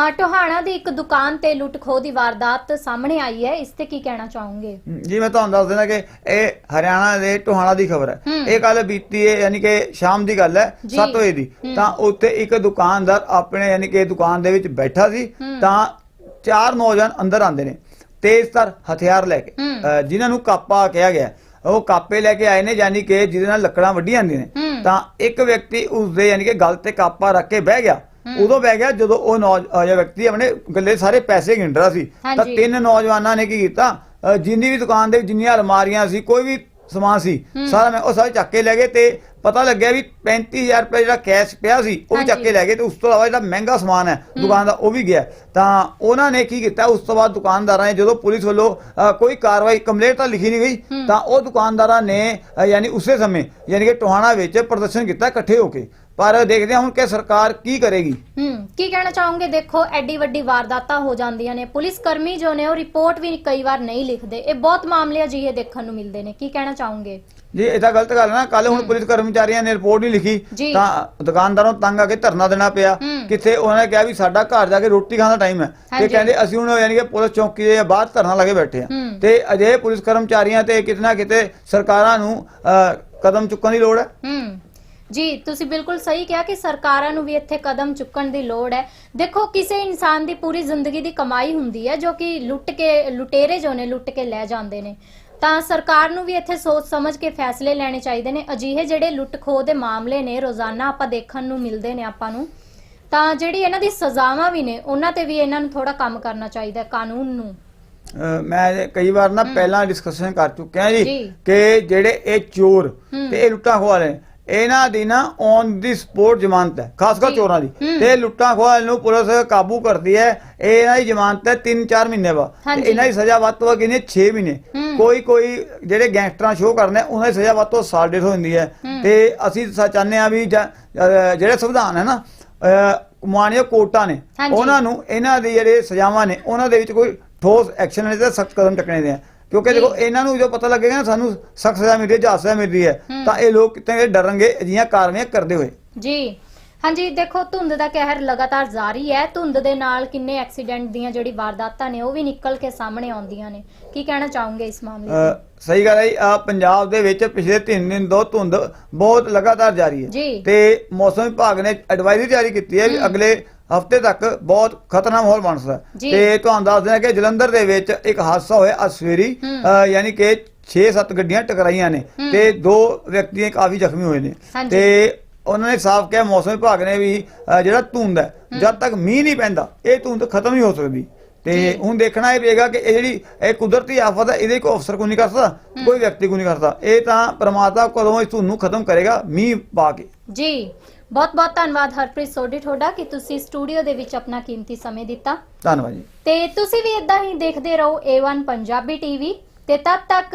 ਅ, ਟੋਹਾਣਾ ਦੀ ਇੱਕ ਦੁਕਾਨ ਤੇ ਲੁੱਟ ਖੋਹ ਦੀ ਵਾਰਦਾਤ ਸਾਹਮਣੇ ਆਈ ਹੈ। ਇਸ ਤੇ ਕੀ ਕਹਿਣਾ ਚਾਹੋਗੇ? ਜੀ ਮੈਂ ਤੁਹਾਨੂੰ ਦੱਸ ਦੇਣਾ ਕਿ ਇਹ ਹਰਿਆਣਾ ਦੇ ਟੋਹਾਣਾ ਦੀ ਖਬਰ ਹੈ। ਹੂੰ। ਇਹ ਕੱਲ ਬੀਤੀ ਹੈ ਯਾਨੀ ਕਿ ਸ਼ਾਮ ਦੀ ਗੱਲ ਹੈ। ਜੀ। 7 ਵਜੇ ਦੀ ਹੂੰ। ਤਾਂ ਉੱਥੇ ਇੱਕ ਦੁਕਾਨਦਾਰ ਆਪਣੇ ਯਾਨੀ ਕਿ ਦੁਕਾਨ ਦੇ ਵਿੱਚ ਬੈਠਾ ਸੀ। ਤਾਂ ਚਾਰ ਨੌਜਵਾਨ ਅੰਦਰ ਆਉਂਦੇ ਨੇ ਤੇਜ਼ਤਰ ਹਥਿਆਰ ਲੈ ਕੇ ਜਿਨ੍ਹਾਂ ਨੂੰ ਕਾਪਾ ਕਿਹਾ ਗਿਆ। ਉਹ ਕਾਪੇ ਲੈ ਕੇ ਆਏ ਨੇ ਯਾਨੀ ਕਿ ਜਿਹਦੇ ਨਾਲ ਲੱਕੜਾਂ ਵੱਢੀਆਂ ਜਾਂਦੀਆਂ ਨੇ। ਤਾਂ ਇੱਕ ਵਿਅਕਤੀ ਉਸ ਦੇ ਯਾਨੀ ਕਿ ਗਲ ਤੇ ਕਾਪਾ ਰੱਖ ਕੇ ਬਹਿ ਗਿਆ ਉਦੋਂ ਬਹਿ ਗਿਆ ਜਦੋਂ ਉਹ ਨੌਜਵਾਨ ਵਿਅਕਤੀ ਆਪਣੇ ਗੱਲੇ ਸਾਰੇ ਪੈਸੇ ਗਿਣ ਰਿਹਾ ਸੀ ਤਾਂ। ਤਿੰਨ ਨੌਜਵਾਨਾਂ ਨੇ ਕੀ ਕੀਤਾ ਜਿੰਨੀ ਵੀ ਦੁਕਾਨ ਦੇ ਜਿੰਨੀਆਂ ਅਲਮਾਰੀਆਂ ਸੀ ਕੋਈ ਵੀ ਸਮਾਨ ਸੀ। ਸਾਰਾ ਮੈਂ ਉਹ ਸਾਰੇ ਚੱਕ ਕੇ ਲੈ ਗਏ ਤੇ ਪਤਾ ਲੱਗਿਆ ਵੀ 35000 ਰੁਪਏ ਜਿਹੜਾ ਕੈਸ਼ ਪਿਆ ਸੀ ਉਹ ਵੀ ਚੱਕ। ਕੇ ਲੈ ਗਏ ਤੇ ਉਸ ਤੋਂ ਇਲਾਵਾ ਜਿਹੜਾ ਮਹਿੰਗਾ ਸਮਾਨ ਹੈ ਦੁਕਾਨ ਦਾ ਉਹ ਵੀ ਗਿਆ। ਤਾਂ ਉਹਨਾਂ ਨੇ ਕੀ ਕੀਤਾ ਉਸ ਤੋਂ ਬਾਅਦ ਦੁਕਾਨਦਾਰਾਂ ਨੇ ਜਦੋਂ ਪੁਲਿਸ ਵੱਲੋਂ ਕੋਈ ਕਾਰਵਾਈ ਕੰਪਲੇਂਟ ਤਾਂ ਲਿਖੀ ਨਹੀਂ ਗਈ ਤਾਂ ਉਹ ਦੁਕਾਨਦਾਰਾਂ ਨੇ ਯਾਨੀ ਉਸੇ ਸਮੇਂ ਯਾਨੀ ਕਿ ਟੋਹਾਣਾ ਵਿੱਚ ਪ੍ਰਦਰਸ਼ਨ ਕੀਤਾ ਇਕੱਠੇ ਹੋ ਕੇ। ਪਰ ਦੇਖਦੇ ਹਾਂ ਹੁਣ ਕਿ ਸਰਕਾਰ ਕੀ ਕਰੇਗੀ। ਹੂੰ ਕੀ ਕਹਿਣਾ ਚਾਹੋਗੇ? ਦੇਖੋ ਐਡੀ ਵੱਡੀ ਵਾਰਦਾਤਾਂ ਹੋ ਜਾਂਦੀਆਂ ਨੇ। ਪੁਲਿਸ ਕਰਮੀ ਜੋ ਨੇ ਉਹ ਰਿਪੋਰਟ ਵੀ ਕਈ ਵਾਰ ਨਹੀਂ ਲਿਖਦੇ। ਇਹ ਬਹੁਤ ਮਾਮਲੇ ਅਜਿਹੇ ਦੇਖਣ ਨੂੰ ਮਿਲਦੇ ਨੇ। ਕੀ ਕਹਿਣਾ ਚਾਹੋਗੇ? ਜੀ ਇਹ ਤਾਂ ਗਲਤ ਗੱਲ ਹੈ ਨਾ। ਕੱਲ ਹੁਣ ਪੁਲਿਸ ਕਰਮਚਾਰੀਆਂ ਨੇ ਰਿਪੋਰਟ ਨਹੀਂ ਲਿਖੀ। ਜੀ। ਤਾਂ ਦੁਕਾਨਦਾਰਾਂ ਨੂੰ ਤੰਗ ਆ ਕੇ ਧਰਨਾ ਦੇਣਾ ਪਿਆ। ਹੂੰ। ਕਿੱਥੇ ਉਹਨਾਂ ਨੇ ਕਿਹਾ ਵੀ ਸਾਡਾ ਘਰ ਜਾ ਕੇ ਰੋਟੀ ਖਾਣ ਦਾ ਟਾਈਮ ਹੈ। ਤੇ ਹਾਂਜੀ। ਕਹਿੰਦੇ ਅਸੀਂ ਹੁਣ ਯਾਨੀ ਕਿ ਪੁਲਿਸ ਚੌਕੀ ਦੇ ਬਾਹਰ ਧਰਨਾ ਲਾ ਕੇ ਬੈਠੇ ਆ ਹੂੰ। ਤੇ ਅਜੇ ਪੁਲਿਸ ਕਰਮਚਾਰੀਆਂ ਤੇ ਕਿਤੇ ਨਾ ਕਿਤੇ ਸਰਕਾਰਾਂ ਨੂੰ ਕਦਮ ਚੁੱਕਣ ਦੀ ਲੋੜ ਹੈ। ਹੂੰ। ਜੀ ਤੁਸੀਂ ਬਿਲਕੁਲ ਸਹੀ ਕਿਹਾ ਕਿ ਸਰਕਾਰਾਂ ਨੂੰ ਵੀ ਇੱਥੇ ਕਦਮ ਚੁੱਕਣ ਦੀ ਲੋੜ ਹੈ। ਦੇਖੋ ਕਿਸੇ ਇਨਸਾਨ ਦੀ ਪੂਰੀ ਜ਼ਿੰਦਗੀ ਦੀ ਕਮਾਈ ਹੁੰਦੀ ਹੈ ਜੋ ਕਿ ਲੁੱਟ ਕੇ ਲੁਟੇਰੇ ਜੋ ਨੇ ਲੁੱਟ ਕੇ ਲੈ ਜਾਂਦੇ ਨੇ। ਤਾਂ ਸਰਕਾਰ ਨੂੰ ਵੀ ਇੱਥੇ ਸੋਚ ਸਮਝ ਕੇ ਫੈਸਲੇ ਲੈਣੇ ਚਾਹੀਦੇ ਨੇ। ਅਜਿਹੇ ਜਿਹੜੇ ਲੁੱਟ ਖੋਹ ਦੇ ਮਾਮਲੇ ਨੇ ਰੋਜ਼ਾਨਾ ਆਪਾਂ ਦੇਖਣ ਨੂੰ ਮਿਲਦੇ ਨੇ ਆਪਾਂ ਨੂੰ। ਤਾਂ ਜਿਹੜੀ ਇਹਨਾਂ ਦੀ ਸਜ਼ਾਵਾਂ ਵੀ ਨੇ ਉਹਨਾਂ ਤੇ ਵੀ ਇਹਨਾਂ ਨੂੰ ਥੋੜਾ ਕੰਮ ਕਰਨਾ ਚਾਹੀਦਾ ਕਾਨੂੰਨ ਨੂੰ। ਮੈਂ ਕਈ ਵਾਰ ਨਾ ਪਹਿਲਾਂ ਡਿਸਕਸ਼ਨ ਕਰ ਚੁੱਕਿਆ ਜੀ। ਕਿ ਜਿਹੜੇ ਇਹ ਚੋਰ। ਤੇ ਇਹ ਲੁੱਟਾਂ ਖੋਹ ਵਾਲੇ ਇਹਨਾਂ ਦੀ ਨਾ ਔਨ ਦੀ ਸਪੋਰਟ ਜ਼ਮਾਨਤ ਹੈ ਖਾਸ ਕਰ। ਚੋਰਾਂ ਦੀ। ਤੇ ਲੁੱਟਾਂ ਖੋਹ ਨੂੰ ਪੁਲਿਸ ਕਾਬੂ ਕਰਦੀ ਹੈ ਇਹ ਇਹਨਾਂ ਦੀ ਜ਼ਮਾਨਤ ਹੈ 3-4 ਮਹੀਨੇ ਬਾਅਦ ਤੇ। ਇਹਨਾਂ ਦੀ ਸਜ਼ਾ ਵੱਧ ਤੋਂ ਵੱਧ ਕਿੰਨੀ 6 ਮਹੀਨੇ। ਕੋਈ ਕੋਈ ਜਿਹੜੇ ਗੈਂਗਸਟਰਾਂ ਸ਼ੋਅ ਕਰਨੇ ਆ, ਉਹਨਾਂ ਦੀ ਸਜ਼ਾ ਵੱਧ ਤੋਂ ਸਾਲ ਡੇਢ ਹੋ ਜਾਂਦੀ ਹੈ। ਤੇ ਅਸੀਂ ਚਾਹੁੰਦੇ ਆ ਵੀ ਜਿਹੜੇ ਸੰਵਿਧਾਨ ਹੈ ਨਾ ਮਾਨਯ ਕੋਰਟਾਂ ਨੇ। ਉਹਨਾਂ ਨੂੰ ਇਹਨਾਂ ਦੀ ਜਿਹੜੇ ਸਜ਼ਾਵਾਂ ਨੇ ਉਹਨਾਂ ਦੇ ਵਿੱਚ ਕੋਈ ਠੋਸ ਐਕਸ਼ਨ ਲੈਣੇ ਤੇ ਸਖਤ ਕਦਮ ਚੱਕਣੇ ਦੇ ਆ ਕਿਉਂਕਿ ਜੀ। ਦੇਖੋ ਇਹਨਾਂ ਨੂੰ ਜੋ ਪਤਾ ਲੱਗੇਗਾ ਨਾ ਸਾਨੂੰ ਸਖਤ ਸਜ਼ਾ ਮਿਲ ਰਹੀ ਹੈ ਜਾਂ ਸਜ਼ਾ ਮਿਲ ਰਹੀ ਹੈ। ਤਾਂ ਇਹ ਲੋਕ ਕਿਤੇ ਡਰਨਗੇ ਅਜਿਹੀਆਂ ਕਾਰਵਾਈਆਂ ਕਰਦੇ ਹੋਏ। ਜੀ। ਹਾਂਜੀ ਦੇਖੋ ਧੁੰਦ ਦਾ ਕਹਿਰ ਲਗਾਤਾਰ ਜਾਰੀ ਹੈ। ਧੁੰਦ ਦੇ ਨਾਲ ਕਿੰਨੇ ਐਕਸੀਡੈਂਟ ਦੀਆਂ ਜਿਹੜੀ ਵਾਰਦਾਤਾਂ ਨੇ ਉਹ ਵੀ ਨਿਕਲ ਕੇ ਸਾਹਮਣੇ ਆਉਂਦੀਆਂ ਨੇ। ਕੀ ਕਹਿਣਾ ਚਾਹੋਗੇ ਇਸ ਮਾਮਲੇ ਅ, ਸਹੀ ਗੱਲ ਹੈ ਜੀ, ਆਹ ਪੰਜਾਬ ਦੇ ਵਿੱਚ ਪਿਛਲੇ 3 ਦਿਨ ਤੋਂ ਧੁੰਦ ਬਹੁਤ ਲਗਾਤਾਰ ਜਾਰੀ ਹੈ। ਜੀ। ਤੇ ਮੌਸਮ ਵਿਭਾਗ ਨੇ ਐਡਵਾਈਜ਼ਰੀ ਜਾਰੀ ਕੀਤੀ ਹੈ ਵੀ ਅਗਲੇ ਹਫ਼ਤੇ ਤੱਕ ਬਹੁਤ ਖਤਰਨਾਕ ਮਾਹੌਲ ਬਣ ਸਕਦਾ ਹੈ। ਤੇ ਤੁਹਾਨੂੰ ਦੱਸ ਦਿਆਂ ਕਿ ਜਲੰਧਰ ਦੇ ਵਿੱਚ ਇੱਕ ਹਾਦਸਾ ਹੋਇਆ ਅੱਜ ਸਵੇਰੀ ਹੂੰ। ਅ, ਯਾਨੀ ਕਿ 6-7 ਗੱਡੀਆਂ ਟਕਰਾਈਆਂ ਨੇ ਹੂੰ। ਤੇ ਦੋ ਵਿਅਕਤੀ ਕਾਫੀ ਜ਼ਖਮੀ ਹੋਏ ਨੇ। ਤੇ ਉਹਨਾਂ ਨੇ ਸਾਫ਼ ਕਿਹਾ ਮੌਸਮ ਵਿਭਾਗ ਨੇ ਵੀ ਜਿਹੜਾ ਧੁੰਦ ਹੈ ਜਦ ਤੱਕ ਮੀਂਹ ਨਹੀਂ ਪੈਂਦਾ ਇਹ ਧੁੰਦ ਖਤਮ ਨਹੀਂ ਹੋ ਸਕਦੀ ਤੇ। ਹੁਣ ਦੇਖਣਾ ਇਹ ਪਏਗਾ ਕਿ ਇਹ ਜਿਹੜੀ ਇਹ ਕੁਦਰਤੀ ਆਫਤ ਹੈ ਇਹਦੇ ਕੋਈ ਅਫਸਰ ਕੋਈ ਨਹੀਂ ਕਰ ਸਕਦਾ ਕੋਈ ਵਿਅਕਤੀ ਕੋਈ ਨਹੀਂ ਕਰ ਸਕਦਾ ਇਹ ਤਾਂ ਪ੍ਰਮਾਤਮਾ ਕਦੋਂ ਇਸ ਧੁੰਦ ਨੂੰ ਖਤਮ ਕਰੇਗਾ ਮੀਂਹ ਪਾ ਕੇ ਜੀ ਬਹੁਤ ਬਹੁਤ ਧੰਨਵਾਦ ਹਰਪ੍ਰੀਤ ਸੋਢੀ ਤੁਹਾਡਾ ਕਿ ਤੁਸੀਂ ਸਟੂਡੀਓ ਦੇ ਵਿੱਚ ਆਪਣਾ ਕੀਮਤੀ ਸਮੇਂ ਦਿੱਤਾ। ਧੰਨਵਾਦ ਜੀ। ਤੇ ਤੁਸੀਂ ਵੀ ਇਦਾਂ ਹੀ ਦੇਖਦੇ ਰਹੋ A1 ਪੰਜਾਬੀ ਟੀਵੀ ਤੇ ਤਦ ਤੱਕ